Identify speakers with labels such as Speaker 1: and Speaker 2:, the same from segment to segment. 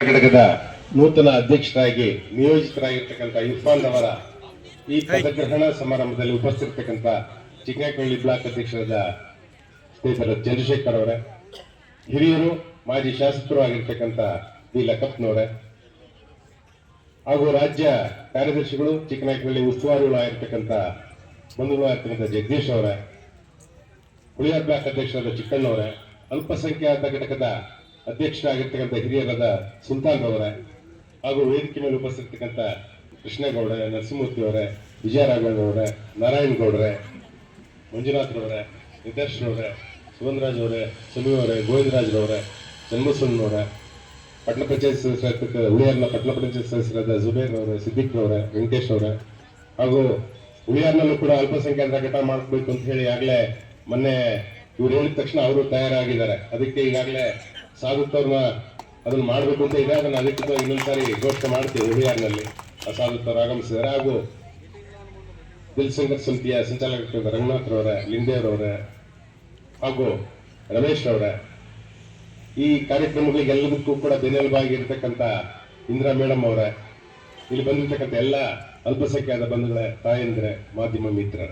Speaker 1: ಘಟಕದ ನೂತನ ಅಧ್ಯಕ್ಷರಾಗಿ ನಿಯೋಜಿತರಾಗಿರ್ತಕ್ಕಂಥ ಇರ್ಫಾನ್ ಅವರ ಈ ಪದಗ್ರಹಣ ಸಮಾರಂಭದಲ್ಲಿ ಉಪಸ್ಥಿತಿರ್ತಕ್ಕಂಥ ಚಿಕ್ಕನಕಳ್ಳಿ ಬ್ಲಾಕ್ ಅಧ್ಯಕ್ಷರಾದ ಸ್ನೇಹಿತರ ಚಂದ್ರಶೇಖರ್ ಅವರೇ, ಹಿರಿಯರು, ಮಾಜಿ ಶಾಸಕರು ಆಗಿರ್ತಕ್ಕಂಥ ಬಿ ಲಕ್ಕಪ್ಪನವರೇ ಹಾಗೂ ರಾಜ್ಯ ಕಾರ್ಯದರ್ಶಿಗಳು, ಚಿಕ್ಕನಾಯಕನಹಳ್ಳಿ ಉಸ್ತುವಾರಿಗಳು ಆಗಿರ್ತಕ್ಕಂಥ ಬಂಧುಗಳು ಆಗಿರ್ತಕ್ಕಂಥ ಜಗದೀಶ್ ಅವರೇ, ಹುಳಿಯಾರ್ ಬ್ಲಾಕ್ ಅಧ್ಯಕ್ಷರಾದ ಚಿಕ್ಕಣ್ಣವರೇ, ಅಲ್ಪಸಂಖ್ಯಾತ ಘಟಕದ ಅಧ್ಯಕ್ಷರಾಗಿರ್ತಕ್ಕಂಥ ಹಿರಿಯರಾದ ಸುಲ್ತಾನ್ ಅವರೇ ಹಾಗೂ ವೇದಿಕೆ ಮೇಲೆ ಉಪಸ್ಥಿತಕ್ಕಂಥ ಕೃಷ್ಣೇಗೌಡ ನರಸಿಂಹಮೂರ್ತಿ ಅವರೇ ವಿಜಯರಾಘವನ್ ಅವರೇ, ನಾರಾಯಣ ಗೌಡ್ರೆ ಮಂಜುನಾಥ್ರವರೇ ನಿತೇಶ್ರವರೇ ಸುಗಂಧರಾಜ್ ಅವರೇ ಸಮಿ ಅವರೇ ಗೋವಿಂದರಾಜ್ರವರೇ ಜನ್ಮಸ್ವಾಮಿನವರೇ ಪಟ್ಟಣ ಪಂಚಾಯತ್ ಸದಸ್ಯರಾದ ಉಳಿಯಾರ್ನ ಪಟ್ಟಣ ಪಂಚಾಯತ್ ಸದಸ್ಯರಾದ ಜುಬೇರ್ ಅವರೇ ಸಿದ್ದಿಕ್ ಅವರೇ ವೆಂಕಟೇಶ್ ಅವರೇ ಹಾಗೂ ಉಳಿಯಾರ್ನಲ್ಲೂ ಕೂಡ ಅಲ್ಪಸಂಖ್ಯಾತರ ಘಟ ಮಾಡಬೇಕು ಅಂತ ಹೇಳಿ ಆಗ್ಲೇ ಮೊನ್ನೆ ಇವ್ರು ಹೇಳಿದ ತಕ್ಷಣ ಅವರು ತಯಾರಾಗಿದ್ದಾರೆ. ಅದಕ್ಕೆ ಈಗಾಗಲೇ ಸಾಧುತ್ತವ್ರನ್ನ ಅದನ್ನ ಮಾಡಬೇಕು ಅಂತ ಇದೆ ಅದನ್ನ ಅಧಿಕೃತ ಇನ್ನೊಂದ್ಸಾರಿ ಘೋಷಣೆ ಮಾಡ್ತೀವಿ ಹುಡಿಯಾರ್ನಲ್ಲಿ ಸಾಧುತ್ತವ್ರು ಆಗಮಿಸಿದ್ದಾರೆ. ಹಾಗೂ ದಿಲ್ಸಂಗರ್ ಸಮಿತಿಯ ಸಂಚಾಲಕರಾದ ರಂಗನಾಥ್ ರವರ ಲಿಂದೇವ್ರವರೇ ಹಾಗೂ ರಮೇಶ್ ರವರ, ಈ ಕಾರ್ಯಕ್ರಮಗಳಿಗೆ ಎಲ್ಲದಕ್ಕೂ ಕೂಡ ಬೆನ್ನೆಲುಬಾಗಿ ಇರತಕ್ಕಂಥ ಇಂದಿರಾ ಮೇಡಮ್ ಅವರ, ಇಲ್ಲಿ ಬಂದಿರತಕ್ಕಂಥ ಎಲ್ಲ ಅಲ್ಪಸಂಖ್ಯಾತ ಬಂಧುಗಳ, ತಾಯಂದಿರೆ, ಮಾಧ್ಯಮ ಮಿತ್ರರ.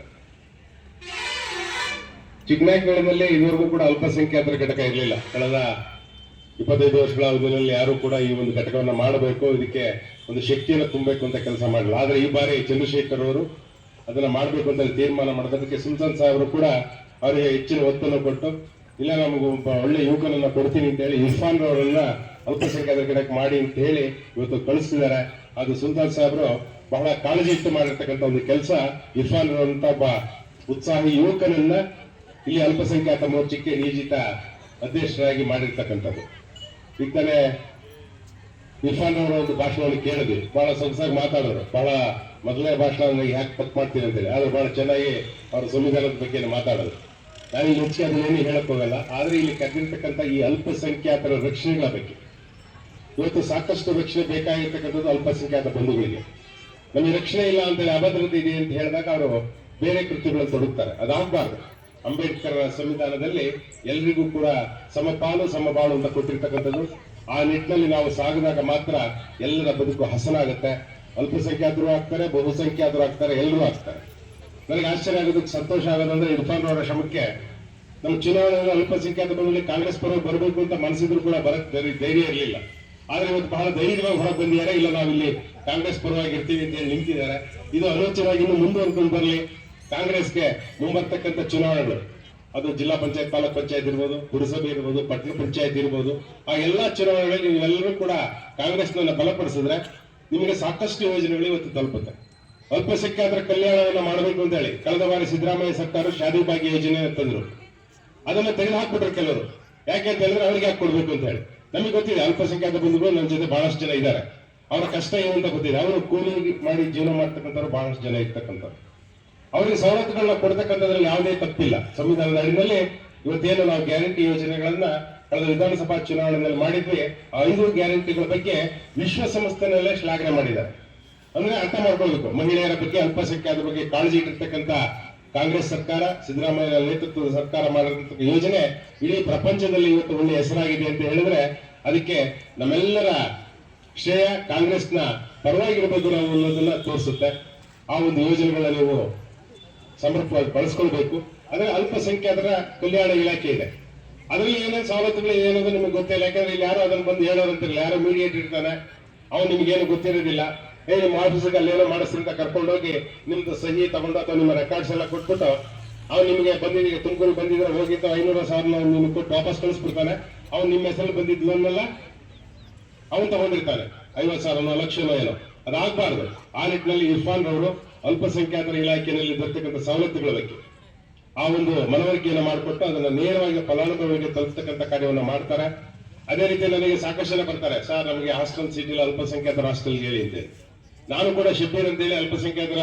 Speaker 1: ಚಿಕ್ಕನಾಯಕನಹಳ್ಳಿನಲ್ಲಿ ಇದುವರೆಗೂ ಕೂಡ ಅಲ್ಪಸಂಖ್ಯಾತರ ಘಟಕ ಇರಲಿಲ್ಲ. ಕಳೆದ ಇಪ್ಪತ್ತೈದು ವರ್ಷಗಳ ಅವಧಿಯಲ್ಲಿ ಯಾರು ಕೂಡ ಈ ಒಂದು ಘಟಕವನ್ನು ಮಾಡಬೇಕು. ಇದಕ್ಕೆ ಒಂದು ಶಕ್ತಿಯನ್ನು ತುಂಬಬೇಕು ಅಂತ ಕೆಲಸ ಮಾಡಲಿಲ್ಲ. ಆದರೆ ಈ ಬಾರಿ ಚಂದ್ರಶೇಖರ್ ಅವರು ಅದನ್ನ ಮಾಡಬೇಕು ಅಂತ ತೀರ್ಮಾನ ಮಾಡೋದಕ್ಕೆ ಸುಲ್ತಾನ್ ಸಾಹೇಬರು ಕೂಡ ಅವರಿಗೆ ಹೆಚ್ಚಿನ ಒತ್ತನ್ನು ಕೊಟ್ಟು, ಇಲ್ಲ ನಮಗೆ ಒಬ್ಬ ಒಳ್ಳೆ ಯುವಕನನ್ನ ಕೊಡ್ತೀನಿ ಅಂತ ಹೇಳಿ ಇರ್ಫಾನ್ ಅವರನ್ನ ಅಲ್ಪಸಂಖ್ಯಾತರ ಗಿಡಕ್ಕೆ ಮಾಡಿ ಅಂತ ಹೇಳಿ ಇವತ್ತು ಕಳಿಸ್ತಿದ್ದಾರೆ. ಅದು ಸುಲ್ತಾನ್ ಸಾಹೇಬರು ಬಹಳ ಕಾಳಜಿ ಇಟ್ಟು ಮಾಡಿರ್ತಕ್ಕಂಥ ಒಂದು ಕೆಲಸ. ಇರ್ಫಾನ್ ಅವರಂತ ಒಬ್ಬ ಉತ್ಸಾಹಿ ಯುವಕನನ್ನ ಇಲ್ಲಿ ಅಲ್ಪಸಂಖ್ಯಾತ ಮೋರ್ಚಕ್ಕೆ ನಿಯೋಜಿತ ಅಧ್ಯಕ್ಷರಾಗಿ ಮಾಡಿರ್ತಕ್ಕಂಥದ್ದು. ತಾನೇ ಇರ್ಫಾನ್ ಅವರ ಒಂದು ಭಾಷಣವನ್ನು ಕೇಳಿದ್ವಿ. ಬಹಳ ಸೊಗಸಾಗಿ ಮಾತಾಡೋರು. ಬಹಳ ಮೊದಲನೇ ಭಾಷಣ ಯಾಕೆ ತಪ್ಪು ಮಾಡ್ತೀನಿ ಅಂತೇಳಿ. ಆದ್ರೆ ಬಹಳ ಚೆನ್ನಾಗಿ ಅವರ ಸಂವಿಧಾನದ ಬಗ್ಗೆ ಮಾತಾಡೋದು ನಾನು ಇಲ್ಲಿ ಹೆಚ್ಚಿಗೆ ಅದನ್ನೇನು ಹೇಳಕ್ ಹೋಗಲ್ಲ. ಆದ್ರೆ ಇಲ್ಲಿ ಕರೆದಿರ್ತಕ್ಕಂಥ ಈ ಅಲ್ಪಸಂಖ್ಯಾತರ ರಕ್ಷಣೆಗಳ ಬಗ್ಗೆ. ಇವತ್ತು ಸಾಕಷ್ಟು ರಕ್ಷಣೆ ಬೇಕಾಗಿರ್ತಕ್ಕಂಥದ್ದು ಅಲ್ಪಸಂಖ್ಯಾತ ಬಂಧುಗಳಿಗೆ. ನಮಗೆ ರಕ್ಷಣೆ ಇಲ್ಲ ಅಂತೇಳಿ ಅಭದ್ರತೆ ಇದೆ ಅಂತ ಹೇಳಿದಾಗ ಅವರು ಬೇರೆ ಕೃತ್ಯಗಳನ್ನು ತೊಡಗುತ್ತಾರೆ ಅದಾಗಬಾರ್ದು ಅಂಬೇಡ್ಕರ್ ಸಂವಿಧಾನದಲ್ಲಿ ಎಲ್ರಿಗೂ ಕೂಡ ಸಮಪಾಲು ಸಮಬಾಳು ಅಂತ ಕೊಟ್ಟಿರ್ತಕ್ಕಂಥದ್ದು. ಆ ನಿಟ್ಟಿನಲ್ಲಿ ನಾವು ಸಾಗಿದಾಗ ಮಾತ್ರ ಎಲ್ಲರ ಬದುಕು ಹಸನಾಗುತ್ತೆ. ಅಲ್ಪಸಂಖ್ಯಾತರು ಆಗ್ತಾರೆ, ಬಹುಸಂಖ್ಯಾತರು ಆಗ್ತಾರೆ, ಎಲ್ಲರೂ ಆಗ್ತಾರೆ. ನನಗೆ ಆಶ್ಚರ್ಯ ಆಗೋದಕ್ಕೆ ಸಂತೋಷ ಆಗೋದಂದ್ರೆ ಇರ್ಫಾನ್ ಅವರ ಶ್ರಮಕ್ಕೆ. ನಮ್ಮ ಚುನಾವಣೆಯಲ್ಲಿ ಅಲ್ಪಸಂಖ್ಯಾತ ಬಂದಲ್ಲಿ ಕಾಂಗ್ರೆಸ್ ಪರ ಬರಬೇಕು ಅಂತ ಮನಸ್ಸಿದ್ರು ಕೂಡ ಬರಕ್ ಧೈರ್ಯ- ಇರಲಿಲ್ಲ. ಆದ್ರೆ ಇವತ್ತು ಬಹಳ ಧೈರ್ಯವಾಗಿ ಹೊರಗೆ ಬಂದಿದ್ದಾರೆ. ಇಲ್ಲ, ನಾವಿಲ್ಲಿ ಕಾಂಗ್ರೆಸ್ ಪರವಾಗಿ ಇರ್ತೀವಿ ಅಂತ ಹೇಳಿ ನಿಂತಿದ್ದಾರೆ. ಇದು ಅಲೋಚನೆಯಾಗಿ ಇನ್ನು ಮುಂದುವರ್ಕೊಂಡು ಬರಲಿ. ಕಾಂಗ್ರೆಸ್ಗೆ ಮುಂಬರ್ತಕ್ಕಂಥ ಚುನಾವಣೆಗಳು. ಅದು ಜಿಲ್ಲಾ ಪಂಚಾಯತ್ ತಾಲೂಕ್ ಪಂಚಾಯತ್ ಇರ್ಬೋದು, ಪುರಸಭೆ ಇರ್ಬೋದು, ಪಟ್ಟಣ ಪಂಚಾಯತ್ ಇರ್ಬೋದು, ಆ ಎಲ್ಲಾ ಚುನಾವಣೆಗಳಲ್ಲಿ ನೀವೆಲ್ಲರೂ ಕೂಡ ಕಾಂಗ್ರೆಸ್ನ ಬಲಪಡಿಸಿದ್ರೆ ನಿಮಗೆ ಸಾಕಷ್ಟು ಯೋಜನೆಗಳು ಇವತ್ತು ತಲುಪುತ್ತೆ. ಅಲ್ಪಸಂಖ್ಯಾತರ ಕಲ್ಯಾಣವನ್ನು ಮಾಡಬೇಕು ಅಂತ ಹೇಳಿ ಕಳೆದ ಬಾರಿ ಸಿದ್ದರಾಮಯ್ಯ ಸರ್ಕಾರ ಶಾದಿ ಭಾಗ್ಯ ಯೋಜನೆ ತಂದ್ರು ಅದನ್ನ ತೆಗೆದು ಹಾಕ್ಬಿಟ್ರು ಕೆಲವರು. ಯಾಕೆ ಅಂತ ಹೇಳಿದ್ರೆ ಅವ್ರಿಗೆ ಯಾಕೆ ಕೊಡ್ಬೇಕು ಅಂತ ಹೇಳಿ. ನಮಗೆ ಗೊತ್ತಿದೆ ಅಲ್ಪಸಂಖ್ಯಾತ ಬಂಧುಗಳು ನನ್ನ ಜೊತೆ ಬಹಳಷ್ಟು ಜನ ಇದ್ದಾರೆ. ಅವರ ಕಷ್ಟ ಏನು ಅಂತ ಗೊತ್ತಿದೆ. ಅವರು ಕೂಲಿ ಮಾಡಿ ಜೀವನ ಮಾಡ್ತಕ್ಕಂಥವ್ರು ಬಹಳಷ್ಟು ಜನ ಇರ್ತಕ್ಕಂಥವ್ರು. ಅವರಿಗೆ ಸವಲತ್ತುಗಳನ್ನ ಕೊಡ್ತಕ್ಕಂಥದ್ರಲ್ಲಿ ಯಾವುದೇ ತಪ್ಪಿಲ್ಲ. ಸಂವಿಧಾನದ ಅಡಿನಲ್ಲಿ ಇವತ್ತೇನು ನಾವು ಗ್ಯಾರಂಟಿ ಯೋಜನೆಗಳನ್ನ ಕಳೆದ ವಿಧಾನಸಭಾ ಚುನಾವಣೆಯಲ್ಲಿ ಮಾಡಿದ್ವಿ ಐದು ಗ್ಯಾರಂಟಿಗಳ ಬಗ್ಗೆ ವಿಶ್ವಸಂಸ್ಥೆನಲ್ಲೇ ಶ್ಲಾಘನೆ ಮಾಡಿದ್ದಾರೆ. ಅಂದ್ರೆ ಅರ್ಥ ಮಾಡ್ಕೊಳ್ಬೇಕು. ಮಹಿಳೆಯರ ಬಗ್ಗೆ, ಅಲ್ಪಸಂಖ್ಯಾತರ ಬಗ್ಗೆ ಕಾಳಜಿ ಇಟ್ಟಿರ್ತಕ್ಕಂಥ ಕಾಂಗ್ರೆಸ್ ಸರ್ಕಾರ ಸಿದ್ದರಾಮಯ್ಯ ನೇತೃತ್ವದ ಸರ್ಕಾರ ಮಾಡಿರ್ತಕ್ಕ ಯೋಜನೆ ಇಡೀ ಪ್ರಪಂಚದಲ್ಲಿ ಇವತ್ತು ಒಳ್ಳೆ ಹೆಸರಾಗಿದೆ ಅಂತ ಹೇಳಿದ್ರೆ ಅದಕ್ಕೆ ನಮ್ಮೆಲ್ಲರ ಶ್ರೇಯ ಕಾಂಗ್ರೆಸ್ನ ಪರವಾಗಿರ್ಬೇಕು ನಾವು ಅನ್ನೋದನ್ನ ತೋರಿಸುತ್ತೆ. ಆ ಒಂದು ಯೋಜನೆಗಳ ನೀವು ಸಮರ್ಪವಾಗಿ ಬಳಸ್ಕೊಳ್ಬೇಕು. ಅಂದ್ರೆ ಅಲ್ಪಸಂಖ್ಯಾತರ ಕಲ್ಯಾಣ ಇಲಾಖೆ ಇದೆ. ಅದರಲ್ಲಿ ಏನೇನು ಸವಲತ್ತುಗಳು ಏನಂದ್ರೆ ನಿಮಗೆ ಗೊತ್ತಿಲ್ಲ. ಯಾಕಂದ್ರೆ ಇಲ್ಲಿ ಯಾರು ಅದನ್ನು ಬಂದು ಹೇಳೋದಂತಿರಲಿಲ್ಲ ಯಾರೋ ಮೀಡಿಯೇಟ್ ಇರ್ತಾನೆ. ಅವ್ನು ನಿಮ್ಗೇನು ಗೊತ್ತಿರೋದಿಲ್ಲ. ಏ, ನಿಮ್ಮ ಆಫೀಸಿಗೆ ಏನೋ ಮಾಡಿಸ್ರಿ ಅಂತ ಕರ್ಕೊಂಡೋಗಿ ನಿಮ್ದು ಸಹಿ ತಗೊಂಡು ಅಥವಾ ನಿಮ್ಮ ರೆಕಾರ್ಡ್ಸ್ ಎಲ್ಲ ಕೊಟ್ಬಿಟ್ಟು ಅವ್ನು ನಿಮಗೆ ಬಂದಿದ್ದೀಗ ತುಮಕೂರು ಬಂದಿದ್ರೆ ಹೋಗಿದ್ದು ಐನೂರು ಸಾವಿರ ನಿಮ್ಗೆ ಕೊಟ್ಟು ವಾಪಸ್ ಕಳಿಸ್ಬಿಡ್ತಾನೆ. ಅವ್ನು ನಿಮ್ಮ ಹೆಸರು ಬಂದಿದ್ದು ಲೋನ್ನೆಲ್ಲ ಅವನು ತಗೊಂಡಿರ್ತಾನೆ. ಐವತ್ತು ಸಾವಿರನೋ ಲಕ್ಷನೋ ಏನೋ. ಅದಾಗಬಾರ್ದು. ಆ ನಿಟ್ಟಿನಲ್ಲಿ ಇರ್ಫಾನ್ ಅವರು ಅಲ್ಪಸಂಖ್ಯಾತರ ಇಲಾಖೆಯಲ್ಲಿ ಬರ್ತಕ್ಕಂಥ ಸವಲತ್ತುಗಳ ಬಗ್ಗೆ. ಆ ಒಂದು ಮನವರಿಕೆಯನ್ನು ಮಾಡಿಕೊಟ್ಟು ಅದನ್ನು ನೇರವಾಗಿ ಫಲಾನುಭವಿಗೆ ತಲುಪತಕ್ಕಂಥ ಕಾರ್ಯವನ್ನು ಮಾಡ್ತಾರೆ. ಅದೇ ರೀತಿ ನನಗೆ ಸಾಕಷ್ಟು ಜನ ಬರ್ತಾರೆ. ಸರ್, ನಮಗೆ ಹಾಸ್ಟೆಲ್ ಸಿಟಿಲಿ ಅಲ್ಪಸಂಖ್ಯಾತರ ಹಾಸ್ಟೆಲ್ ಹೇಳಿ ಅಂತ ನಾನು ಕೂಡ ಶಿಬಿರ್ ಅಂತೇಳಿ ಅಲ್ಪಸಂಖ್ಯಾತರ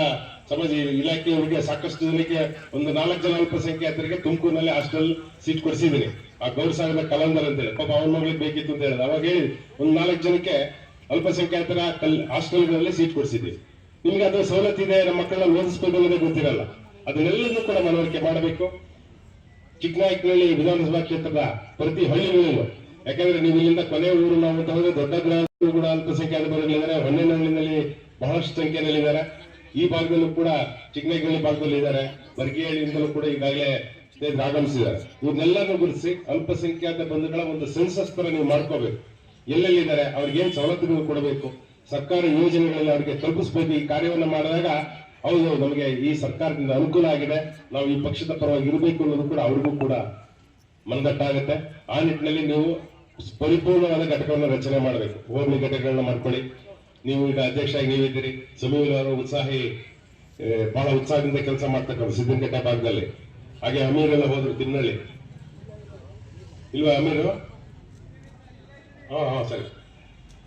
Speaker 1: ಸಮಾಜ ಇಲಾಖೆಯವರಿಗೆ ಸಾಕಷ್ಟು ಜನಕ್ಕೆ ಒಂದು ನಾಲ್ಕು ಜನ ಅಲ್ಪಸಂಖ್ಯಾತರಿಗೆ ತುಮಕೂರಿನಲ್ಲಿ ಹಾಸ್ಟೆಲ್ ಸೀಟ್ ಕೊಡಿಸಿದ್ದೀನಿ. ಆ ಗೌರಸಾಗರದ ಕಲಂದರ್ ಅಂತೇಳಿ ಪಾಪ ಅವನ ಮಗಳಿಗೆ ಬೇಕಿತ್ತು ಅಂತ ಹೇಳಿದ ಅವಾಗ ಹೇಳಿ ಒಂದು ನಾಲ್ಕು ಜನಕ್ಕೆ ಅಲ್ಪಸಂಖ್ಯಾತರ ಕಲ್, ಹಾಸ್ಟೆಲ್ಗಳಲ್ಲಿ ಸೀಟ್ ಕೊಡಿಸಿದ್ವಿ ನಿಮ್ಗೆ ಅದು ಸವಲತ್ತಿದೆ ನಮ್ಮ ಮಕ್ಕಳನ್ನ ಓದಿಸ್ಬೇಕು ಅನ್ನೋದೇ ಗೊತ್ತಿರಲ್ಲ. ಅದನ್ನೆಲ್ಲದನ್ನು ಕೂಡ ಮನವರಿಕೆ ಮಾಡಬೇಕು. ಚಿಕ್ಕನಾಯಕನಹಳ್ಳಿ ವಿಧಾನಸಭಾ ಕ್ಷೇತ್ರದ ಪ್ರತಿ ಹಳ್ಳಿಗಳಲ್ಲೂ. ಯಾಕಂದ್ರೆ ನೀವು ಇಲ್ಲಿಂದ ಕೊನೆ ಊರು, ನಾವು ಅಂತ ದೊಡ್ಡ ಗ್ರಾಮಗಳು ಕೂಡ ಅಲ್ಪಸಂಖ್ಯಾತ ಬಂಧುಗಳಿದ್ದಾರೆ ಹೊನ್ನೇನಹಳ್ಳಿನಲ್ಲಿ ಬಹಳಷ್ಟು ಸಂಖ್ಯೆಯಲ್ಲಿದ್ದಾರೆ. ಈ ಭಾಗದಲ್ಲೂ ಕೂಡ ಚಿಕ್ಕನಾಯಕನಹಳ್ಳಿ ಭಾಗದಲ್ಲಿ ಇದ್ದಾರೆ. ಬರ್ಗಿಹಳ್ಳಿಯಿಂದಲೂ ಕೂಡ ಈಗಾಗಲೇ ಆಗಮಿಸಿದ್ದಾರೆ ಇವ್ರನ್ನೆಲ್ಲರನ್ನು ಗುರುತಿಸಿ ಅಲ್ಪಸಂಖ್ಯಾತ ಬಂಧುಗಳ ಒಂದು ಸೆನ್ಸಸ್ ತರ ನೀವು ಮಾಡ್ಕೋಬೇಕು. ಎಲ್ಲೆಲ್ಲಿದ್ದಾರೆ? ಅವ್ರಿಗೆ ಏನ್ ಸವಲತ್ತುಗಳು ಕೊಡಬೇಕು? ಸರ್ಕಾರ ಯೋಜನೆಗಳಲ್ಲಿ ಅವರಿಗೆ ತಲುಪಿಸಬೇಕು. ಈ ಕಾರ್ಯವನ್ನು ಮಾಡಿದಾಗ ಹೌದು, ನಮಗೆ ಈ ಸರ್ಕಾರದಿಂದ ಅನುಕೂಲ ಆಗಿದೆ. ನಾವು ಈ ಪಕ್ಷದ ಪರವಾಗಿ ಇರಬೇಕು ಅನ್ನೋದು ಕೂಡ ಅವ್ರಿಗೂ ಕೂಡ ಮನದಟ್ಟಾಗುತ್ತೆ. ಆ ನಿಟ್ಟಿನಲ್ಲಿ ನೀವು ಪರಿಪೂರ್ಣವಾದ ಘಟಕವನ್ನು ರಚನೆ ಮಾಡಬೇಕು. ಹೋಬಳಿ ಘಟಕಗಳನ್ನ ಮಾಡ್ಕೊಳ್ಳಿ. ನೀವು ಈಗ ಅಧ್ಯಕ್ಷರಾಗಿ ನೀವಿದ್ದೀರಿ. ಸಮೀರ್ ಅವರು ಉತ್ಸಾಹಿ ಬಹಳ ಉತ್ಸಾಹದಿಂದ ಕೆಲಸ ಮಾಡ್ತಕ್ಕಂಥ ಸಿದ್ದನಕಟ್ಟೆ ಭಾಗದಲ್ಲಿ. ಹಾಗೆ ಅಮೀರ್ ಎಲ್ಲ ಹೋದ್ರು ತಿನ್ನಳ್ಳಿ ಇಲ್ವಾ ಅಮೀರು? ಹಾ ಹಾ, ಸರಿ.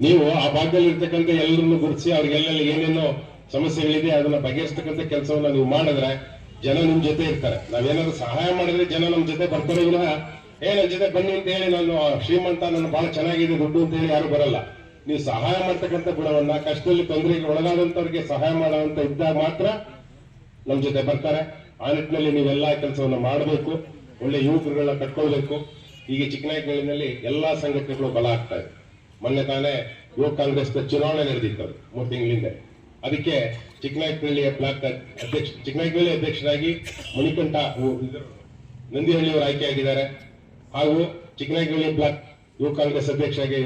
Speaker 1: ನೀವು ಆ ಭಾಗದಲ್ಲಿ ಇರ್ತಕ್ಕಂಥ ಎಲ್ಲರನ್ನು ಗುರುತಿಸಿ ಅವ್ರಿಗೆಲ್ಲೆಲ್ಲ ಏನೇನೋ ಸಮಸ್ಯೆಗಳಿದೆ, ಅದನ್ನ ಬಗೆಹರಿಸ್ತಕ್ಕಂಥ ಕೆಲಸವನ್ನ ನೀವು ಮಾಡಿದ್ರೆ ಜನ ನಿಮ್ ಜೊತೆ ಇರ್ತಾರೆ. ನಾವೇನಾದ್ರು ಸಹಾಯ ಮಾಡಿದ್ರೆ ಜನ ನಮ್ ಜೊತೆ ಬರ್ತಾರೆ ಇಲ್ಲ ಏ, ನನ್ ಜೊತೆ ಬನ್ನಿ ಅಂತ ಹೇಳಿ ನಾನು ಶ್ರೀಮಂತ ನನ್ನ ಬಹಳ ಚೆನ್ನಾಗಿದೆ ದುಡ್ಡು ಅಂತ ಹೇಳಿ ಯಾರು ಬರಲ್ಲ. ನೀವು ಸಹಾಯ ಮಾಡ್ತಕ್ಕಂಥ ಗುಣವನ್ನ, ಕಷ್ಟದಲ್ಲಿ ತೊಂದರೆಗೆ ಒಳಗಾದಂತವ್ರಿಗೆ ಸಹಾಯ ಮಾಡುವಂತ ಇದ್ದಾಗ ಮಾತ್ರ ನಮ್ ಜೊತೆ ಬರ್ತಾರೆ. ಆ ನಿಟ್ಟಿನಲ್ಲಿ ನೀವೆಲ್ಲಾ ಕೆಲಸವನ್ನ ಮಾಡಬೇಕು, ಒಳ್ಳೆ ಯುವಕರುಗಳನ್ನ ಕಟ್ಕೊಳ್ಬೇಕು. ಈಗ ಚಿಕ್ಕನಾಯಕನಹಳ್ಳಿನಲ್ಲಿ ಎಲ್ಲಾ ಸಂಘಟನೆಗಳು ಬಲ ಆಗ್ತಾ ಇದೆ. ಮೊನ್ನೆ ತಾನೇ ಯುವ ಕಾಂಗ್ರೆಸ್ನ ಚುನಾವಣೆ ನಡೆದಿತ್ತು ಮೂರು ತಿಂಗಳಿಂದ. ಅದಕ್ಕೆ ಚಿಕ್ಕನಾಯಕನಹಳ್ಳಿಯ ಬ್ಲಾಕ್ ಅಧ್ಯಕ್ಷ, ಚಿಕ್ಕನಾಯಕನಹಳ್ಳಿ ಅಧ್ಯಕ್ಷರಾಗಿ ಮಣಿಕಂಠ ನಂದಿಹಳ್ಳಿಯವರು ಆಯ್ಕೆಯಾಗಿದ್ದಾರೆ ಹಾಗೂ ಚಿಕ್ಕನಾಯಕನಹಳ್ಳಿ ಬ್ಲಾಕ್ ಯುವ ಕಾಂಗ್ರೆಸ್ ಅಧ್ಯಕ್ಷರಾಗಿ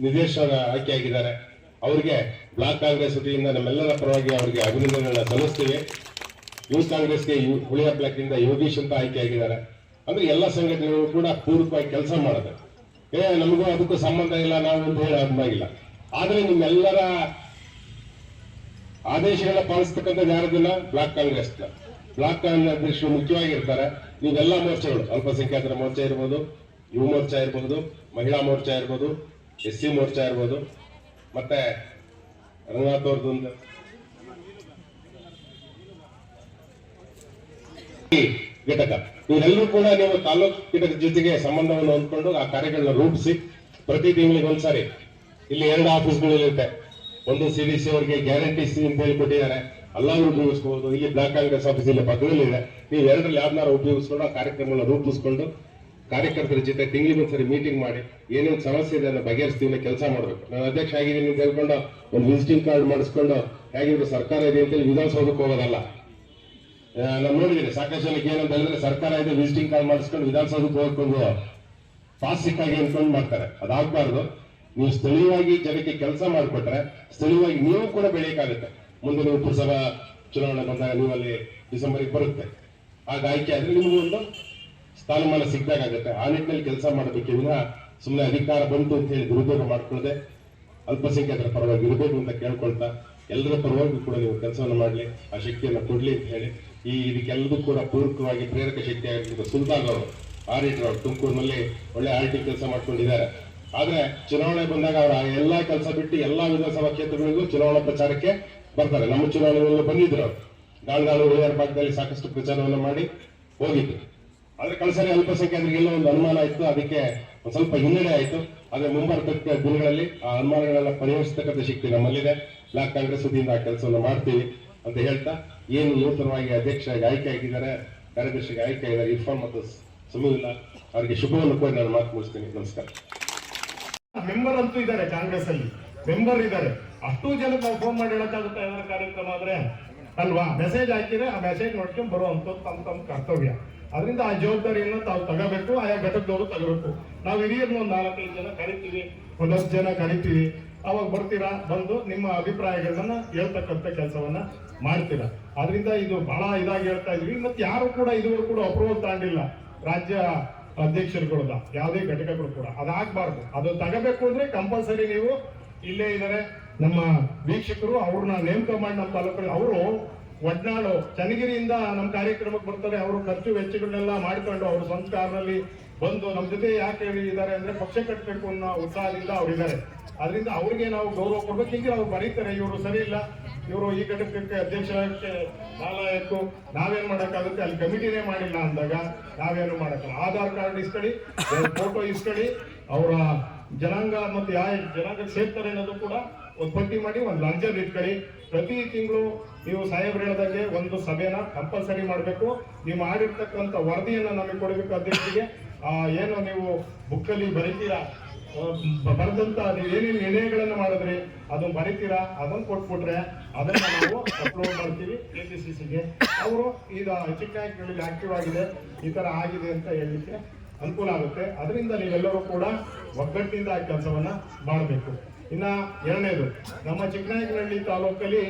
Speaker 1: ನಿರ್ದೇಶಕ ಆಯ್ಕೆಯಾಗಿದ್ದಾರೆ ಅವರಿಗೆ ಬ್ಲಾಕ್ ಕಾಂಗ್ರೆಸ್ ವತಿಯಿಂದ ನಮ್ಮೆಲ್ಲರ ಪರವಾಗಿ ಅವರಿಗೆ ಅಭಿನಂದನೆಗಳನ್ನ ಸಲ್ಲಿಸ್ತೀವಿ. ಯೂತ್ ಕಾಂಗ್ರೆಸ್ಗೆ ಯು- ಉಳಿಯ ಬ್ಲಾಕ್ನಿಂದ ಯೋಗೀಶ್ ಅಂತ ಆಯ್ಕೆಯಾಗಿದ್ದಾರೆ ಅಂದ್ರೆ ಎಲ್ಲ ಸಂಘಟನೆಗಳು ಕೂಡ ಪೂರಕವಾಗಿ ಕೆಲಸ ಮಾಡಿದೆ. ಏ, ನಮಗೂ ಅದಕ್ಕೂ ಸಂಬಂಧ ಇಲ್ಲ, ನಾವು ಅಂತ ಹೇಳಿ ಆದರೆ ಆದ್ರೆ ನಿಮ್ಮೆಲ್ಲರ ಆದೇಶಗಳನ್ನ ಪಾಲಿಸ್ತಕ್ಕಂಥ ಯಾರದಿಲ್ಲ ಬ್ಲಾಕ್ ಕಾಂಗ್ರೆಸ್ ಬ್ಲಾಕ್ ಕಾಂಗ್ರೆಸ್ ಅಧ್ಯಕ್ಷರು ಮುಖ್ಯವಾಗಿರ್ತಾರೆ. ನೀವೆಲ್ಲ ಮೋರ್ಚಾಗಳು ಅಲ್ಪಸಂಖ್ಯಾತರ ಮೋರ್ಚಾ ಇರ್ಬೋದು, ಯುವ ಮೋರ್ಚಾ ಇರ್ಬೋದು, ಮಹಿಳಾ ಮೋರ್ಚಾ ಇರ್ಬೋದು ಎಸ್ ಸಿ ಮೋರ್ಚಾ ಇರ್ಬೋದು. ಮತ್ತೆ ರಂಗನಾಥ್ ಅವ್ರದ್ದೊಂದು ಘಟಕ. ಇವರೆಲ್ಲರೂ ಕೂಡ ನೀವು ತಾಲೂಕು ಘಟಕದ ಜೊತೆಗೆ ಸಂಬಂಧವನ್ನು ಹೊಂದ್ಕೊಂಡು ಆ ಕಾರ್ಯಗಳನ್ನ ರೂಪಿಸಿ ಪ್ರತಿ ತಿಂಗಳಿಗೆ ಒಂದ್ಸಾರಿ. ಇಲ್ಲಿ ಎರಡು ಆಫೀಸ್ಗಳಿರುತ್ತೆ. ಒಂದು ಸಿ ಡಿ ಸಿ ಅವರಿಗೆ ಗ್ಯಾರಂಟಿ ಸಿ ಅಂತ ಹೇಳಿ ಕೊಟ್ಟಿದ್ದಾರೆ ಎಲ್ಲರೂ ಉಪಯೋಗಿಸಬಹುದು ಇಲ್ಲಿ ಬ್ಲಾಕ್ ಕಾಂಗ್ರೆಸ್ ಆಫೀಸ್ ಇಲ್ಲಿ ಪಕ್ಕದಲ್ಲಿದೆ ನೀವು ಎರಡರಲ್ಲಿ ಯಾವ್ದಾರು ಉಪಯೋಗಿಸ್ಕೊಂಡು ಆ ಕಾರ್ಯಕ್ರಮಗಳನ್ನ ರೂಪಿಸ್ಕೊಂಡು ಕಾರ್ಯಕರ್ತರ ಜೊತೆ ತಿಂಗಳಿಗೆ ಒಂದ್ಸರಿ ಮೀಟಿಂಗ್ ಮಾಡಿ, ಏನೇನು ಸಮಸ್ಯೆ ಇದೆ ಅದನ್ನ ಬಗೆಹರಿಸ್ತೀವಿ ಕೆಲಸ ಮಾಡಬೇಕು. ನಾನು ಅಧ್ಯಕ್ಷ ಆಗಿದ್ದೀನಿ ಅಂತ ಹೇಳ್ಕೊಂಡು ಒಂದು ವಿಸಿಟಿಂಗ್ ಕಾರ್ಡ್ ಮಾಡಿಸ್ಕೊಂಡು, ಹೇಗಿದ್ರು ಸರ್ಕಾರ ಇದೆ ಅಂತೇಳಿ ವಿಧಾನಸೌಧಕ್ಕೆ ಹೋಗೋದಲ್ಲ. ನಾನು ನೋಡಿದ್ದೀನಿ ಸಾಕಷ್ಟು ಜನಕ್ಕೆ ಏನಂತ ಹೇಳಿದ್ರೆ ಸರ್ಕಾರ ಇದೆ ವಿಸಿಟಿಂಗ್ ಕಾರ್ಡ್ ಮಾಡಿಸ್ಕೊಂಡು ವಿಧಾನಸೌಧಕ್ಕೆ ಹೋಗ್ಕೊಂಡು ಪಾಸ್ ಸಿಕ್ಕಾಗಿ ಅನ್ಕೊಂಡು ಮಾಡ್ತಾರೆ. ಅದಾಗಬಾರ್ದು. ನೀವು ಸ್ಥಳೀಯವಾಗಿ ಜನಕ್ಕೆ ಕೆಲಸ ಮಾಡಿಕೊಟ್ರೆ, ಸ್ಥಳೀಯವಾಗಿ ನೀವು ಕೂಡ ಬೆಳೆಯಕ್ಕಾಗುತ್ತೆ. ಮುಂದೆ ನೀವು ಪುರಸಭಾ ಚುನಾವಣೆ ಬಂದಾಗ ನೀವು ಅಲ್ಲಿ ಡಿಸೆಂಬರ್ಗೆ ಬರುತ್ತೆ. ಆಗ ಆಯ್ಕೆ ಆದ್ರೆ ನಿಮಗೂ ಒಂದು ಸ್ಥಾನಮಾನ ಸಿಕ್ಕಾಗುತ್ತೆ ಆ ನಿಟ್ಟಿನಲ್ಲಿ ಕೆಲಸ ಮಾಡಬೇಕೆ ವಿನಃ ಸುಮ್ಮನೆ ಅಧಿಕಾರ ಬಂತು ಅಂತ ಹೇಳಿ ದುರುಪಯೋಗ ಮಾಡ್ಕೊಳ್ಳದೆ ಅಲ್ಪಸಂಖ್ಯಾತರ ಪರವಾಗಿ ಇರಬೇಕು ಅಂತ ಕೇಳ್ಕೊಳ್ತಾ ಎಲ್ಲರ ಪರವಾಗಿ ಕೂಡ ನೀವು ಕೆಲಸವನ್ನು ಮಾಡಲಿ, ಆ ಶಕ್ತಿಯನ್ನು ಕೊಡಲಿ ಅಂತ ಹೇಳಿ, ಈ ಇದಕ್ಕೆಲ್ಲದೂ ಕೂಡ ಪೂರಕವಾಗಿ ಪ್ರೇರಕ ಶಕ್ತಿ ಆಗಿರ್ತಕ್ಕಂಥ ಸುಲ್ತಾನ್ ಅವರು ಆಡಿಟರ್ ಅವರು, ತುಮಕೂರಿನಲ್ಲಿ ಒಳ್ಳೆ ಆರ್ಟಿ ಕೆಲಸ ಮಾಡ್ಕೊಂಡಿದ್ದಾರೆ. ಆದ್ರೆ ಚುನಾವಣೆ ಬಂದಾಗ ಅವರ ಎಲ್ಲಾ ಕೆಲಸ ಬಿಟ್ಟು ಎಲ್ಲಾ ವಿಧಾನಸಭಾ ಕ್ಷೇತ್ರಗಳಿಗೂ ಚುನಾವಣಾ ಪ್ರಚಾರಕ್ಕೆ ಬರ್ತಾರೆ. ನಮ್ಮ ಚುನಾವಣೆಗಳಲ್ಲೂ ಬಂದಿದ್ರು ಅವರು. ಗಾಳಗಾಳು ಉಳಿಯಾರ ಭಾಗದಲ್ಲಿ ಸಾಕಷ್ಟು ಪ್ರಚಾರವನ್ನು ಮಾಡಿ ಹೋಗಿದ್ರು. ಆದ್ರೆ ಕಳಸರಿ ಅಲ್ಪಸಂಖ್ಯಾತರಿಗೆಲ್ಲ ಒಂದು ಅನುಮಾನ ಇತ್ತು ಅದಕ್ಕೆ ಸ್ವಲ್ಪ ಹಿನ್ನಡೆ ಆಯಿತು. ಆದ್ರೆ ಮುಂಬರ್ತಕ್ಕ ದಿನಗಳಲ್ಲಿ ಆ ಅನುಮಾನಗಳೆಲ್ಲ ಪರಿಹರಿಸತಕ್ಕಂಥ ಶಕ್ತಿ ನಮ್ಮಲ್ಲಿದೆ. ಬ್ಲಾಕ್ ಕಾಂಗ್ರೆಸ್ ವತಿಯಿಂದ ಆ ಕೆಲಸವನ್ನು ಮಾಡ್ತೀವಿ ಅಂತ ಹೇಳ್ತಾ, ಏನು ನೂತನವಾಗಿ ಅಧ್ಯಕ್ಷರಾಗಿ ಆಯ್ಕೆ ಆಗಿದ್ದಾರೆ, ಕಾರ್ಯದರ್ಶಿಗೆ ಆಯ್ಕೆ ಆಗಿದ್ದಾರೆ, ಇರ್ಫಾನ್ ಮತ್ತು ಸಮೀವುಲ್ಲಾ, ಅವರಿಗೆ ಶುಭವನ್ನು ಕೋರಿ ನಾನು ಮಾತು ಮುಗಿಸ್ತೀನಿ. ನಮಸ್ಕಾರ.
Speaker 2: ಮೆಂಬರ್ ಅಂತೂ ಇದ್ದಾರೆ ಕಾಂಗ್ರೆಸ್ ಅಲ್ಲಿ ಮೆಂಬರ್ ಇದ್ದಾರೆ. ಅಷ್ಟು ಜನ ನಾವು ಫೋನ್ ಮಾಡಿ ಹೇಳಕ್ಕಾಗುತ್ತೆ ಯಾವ್ದಾರ ಕಾರ್ಯಕ್ರಮ ಆದ್ರೆ? ಅಲ್ವಾ? ಮೆಸೇಜ್ ಹಾಕಿದ್ರೆ ಆ ಮೆಸೇಜ್ ನೋಡ್ಕೊಂಡು ಬರುವಂತದ್ದು ತಮ್ಮ ತಮ್ಮ ಕರ್ತವ್ಯ. ಅದರಿಂದ ಆ ಜವಾಬ್ದಾರಿಯನ್ನು ತಾವು ತಗೋಬೇಕು, ಆಯಾ ಘಟಕದವರು ತಗೋಬೇಕು. ನಾವು ಹಿರಿಯರನ್ನ ಒಂದು ನಾಲ್ಕೈದು ಜನ ಕರಿತೀವಿ, ಒಂದಷ್ಟು ಜನ ಕರಿತೀವಿ. ಅವಾಗ ಬರ್ತೀರಾ? ಬಂದು ನಿಮ್ಮ ಅಭಿಪ್ರಾಯಗಳನ್ನ ಹೇಳ್ತಕ್ಕಂಥ ಕೆಲಸವನ್ನ ಮಾಡ್ತೀರಾ. ಅದರಿಂದ ಇದು ಬಹಳ ಇದಾಗಿ ಹೇಳ್ತಾ ಇದ್ವಿ. ಮತ್ತೆ ಯಾರು ಕೂಡ ಇದುವರೆಗೂ ಕೂಡ ಅಪ್ರೂವಲ್ ತಗೊಂಡಿಲ್ಲ. ರಾಜ್ಯ ಅಧ್ಯಕ್ಷರುಗಳದ ಯಾವುದೇ ಘಟಕಗಳು ಕೂಡ. ಅದಾಗಬಾರ್ದು. ಅದು ತಗಬೇಕು ಅಂದ್ರೆ ಕಂಪಲ್ಸರಿ ನೀವು ಇಲ್ಲೇ ಇದ್ದಾರೆ ನಮ್ಮ ವೀಕ್ಷಕರು ಅವ್ರನ್ನ ನೇಮಕ ಮಾಡಿ ನಮ್ಮ ತಾಲೂಕಲ್ಲಿ ಅವರು ಒಡ್ನಾಳು ಚನ್ನಗಿರಿಯಿಂದ ನಮ್ಮ ಕಾರ್ಯಕ್ರಮಕ್ಕೆ ಬರ್ತಾರೆ. ಅವರು ಖರ್ಚು ವೆಚ್ಚಗಳನ್ನೆಲ್ಲ ಮಾಡ್ಕೊಂಡು ಅವ್ರ ಸಂಸ್ಕಾರದಲ್ಲಿ ಬಂದು ನಮ್ಮ ಜೊತೆ ಯಾಕೆ ಇದ್ದಾರೆ ಅಂದ್ರೆ ಪಕ್ಷ ಕಟ್ಟಬೇಕು ಅನ್ನೋ ಉತ್ಸಾಹದಿಂದ ಅವರಿದ್ದಾರೆ ಅದರಿಂದ ಅವ್ರಿಗೆ ನಾವು ಗೌರವ ಕೊಡ್ಬೇಕು. ಹೀಗೆ ಅವ್ರು ಬರೀತಾರೆ, ಇವರು ಸರಿ ಇಲ್ಲ. ಇವರು ಈ ಘಟಕಕ್ಕೆ ಅಧ್ಯಕ್ಷರಾಗಕ್ಕೆ ನಾಲಾಯಕು ನಾವೇನ್ ಮಾಡೋಕ್ಕಾಗುತ್ತೆ? ಅಲ್ಲಿ ಕಮಿಟಿನೇ ಮಾಡಿಲ್ಲ ಅಂದಾಗ ನಾವೇನು ಮಾಡೋಕ್ಕಲ್ಲ. ಆಧಾರ್ ಕಾರ್ಡ್ ಇಸ್ಕೊಳ್ಳಿ ಫೋಟೋ ಇಸ್ಕೊಳ್ಳಿ ಅವರ ಜನಾಂಗ ಮತ್ತು ಯಾವ ಜನಾಂಗಕ್ಕೆ ಸೇರ್ತಾರೆ ಅನ್ನೋದು ಕೂಡ ಒಂದು ಪಟ್ಟಿ ಮಾಡಿ, ಒಂದು ಲಂಚರ್ ಇಟ್ಕೊಳ್ಳಿ ಪ್ರತಿ ತಿಂಗಳು ನೀವು ಸಾಹೇಬ್ರು ಹೇಳಿದಾಗೆ ಒಂದು ಸಭೆನ ಕಂಪಲ್ಸರಿ ಮಾಡಬೇಕು. ನೀವು ಮಾಡಿರ್ತಕ್ಕಂಥ ವರದಿಯನ್ನ ನಮಗೆ ಕೊಡಬೇಕು ಅಧ್ಯಕ್ಷರಿಗೆ. ಏನು ನೀವು ಬುಕ್ಕಲ್ಲಿ ಬರೀತೀರಾ? ಬರೆದಂತ ನೀವು ಏನೇನು ನಿರ್ಣಯಗಳನ್ನು ಮಾಡಿದ್ರೆ ಅದನ್ನ ಬರೀತೀರಾ? ಅದನ್ನ ಕೊಟ್ಬಿಟ್ರೆ ಅದನ್ನ ನಾವು ಅಪ್ಲೋಡ್ ಮಾಡ್ತೀವಿ ಕೆ ಪಿ ಸಿ ಸಿಗೆ ಅವರು ಈಗ ಚಿಕ್ಕನಾಯಕನಲ್ಲಿ ಆಕ್ಟಿವ್ ಆಗಿದೆ, ಈ ತರ ಆಗಿದೆ ಅಂತ ಹೇಳಲಿಕ್ಕೆ ಅನುಕೂಲ ಆಗುತ್ತೆ. ಅದರಿಂದ ನೀವೆಲ್ಲರೂ ಕೂಡ ಒಗ್ಗಟ್ಟಿನಿಂದ ಆ ಕೆಲಸವನ್ನ ಮಾಡಬೇಕು. ಇನ್ನ ಎರಡನೇದು, ನಮ್ಮ ಚಿಕ್ಕನಾಯಕನಹಳ್ಳಿ ತಾಲೂಕಲ್ಲಿ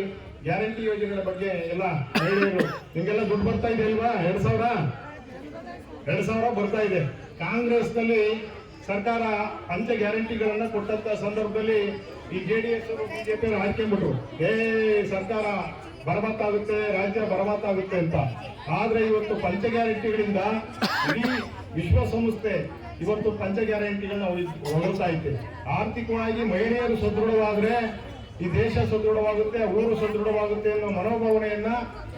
Speaker 2: ಗ್ಯಾರಂಟಿ ಯೋಜನೆಗಳ ಬಗ್ಗೆ ಎಲ್ಲ ಮಹಿಳೆಯರು, ನಿಮ್ಗೆಲ್ಲ ದುಡ್ಡು ಬರ್ತಾ ಇದೆ ಅಲ್ವಾ? ಎರಡ್ ಸಾವಿರ? ಎರಡ್ ಸಾವಿರ ಬರ್ತಾ ಇದೆ. ಕಾಂಗ್ರೆಸ್ನಲ್ಲಿ ಸರ್ಕಾರ ಪಂಚ ಗ್ಯಾರಂಟಿಗಳನ್ನು ಕೊಟ್ಟಂತ ಸಂದರ್ಭದಲ್ಲಿ ಈ ಜೆ ಡಿ ಎಸ್ ಬಿಜೆಪಿ ಹಾಕೊಂಡ್ಬಿಟ್ರು ಏ, ಸರ್ಕಾರ ಬರಬತ್ತಾಗುತ್ತೆ ರಾಜ್ಯ ಬರಬತ್ತಾಗುತ್ತೆ ಅಂತ. ಆದ್ರೆ ಇವತ್ತು ಪಂಚ ಗ್ಯಾರಂಟಿಗಳಿಂದ ಇಡೀ ವಿಶ್ವಸಂಸ್ಥೆ ಇವತ್ತು ಪಂಚ ಗ್ಯಾರಂಟಿಗಳನ್ನ ಹೊಗಳ್ತಾ ಐತೆ. ಆರ್ಥಿಕವಾಗಿ ಮಹಿಳೆಯರು ಸದೃಢವಾದ್ರೆ, ಈ ದೇಶ ಸದೃಢವಾಗುತ್ತೆ, ಊರು ಸದೃಢವಾಗುತ್ತೆ ಅನ್ನೋ ಮನೋಭಾವನೆಯನ್ನ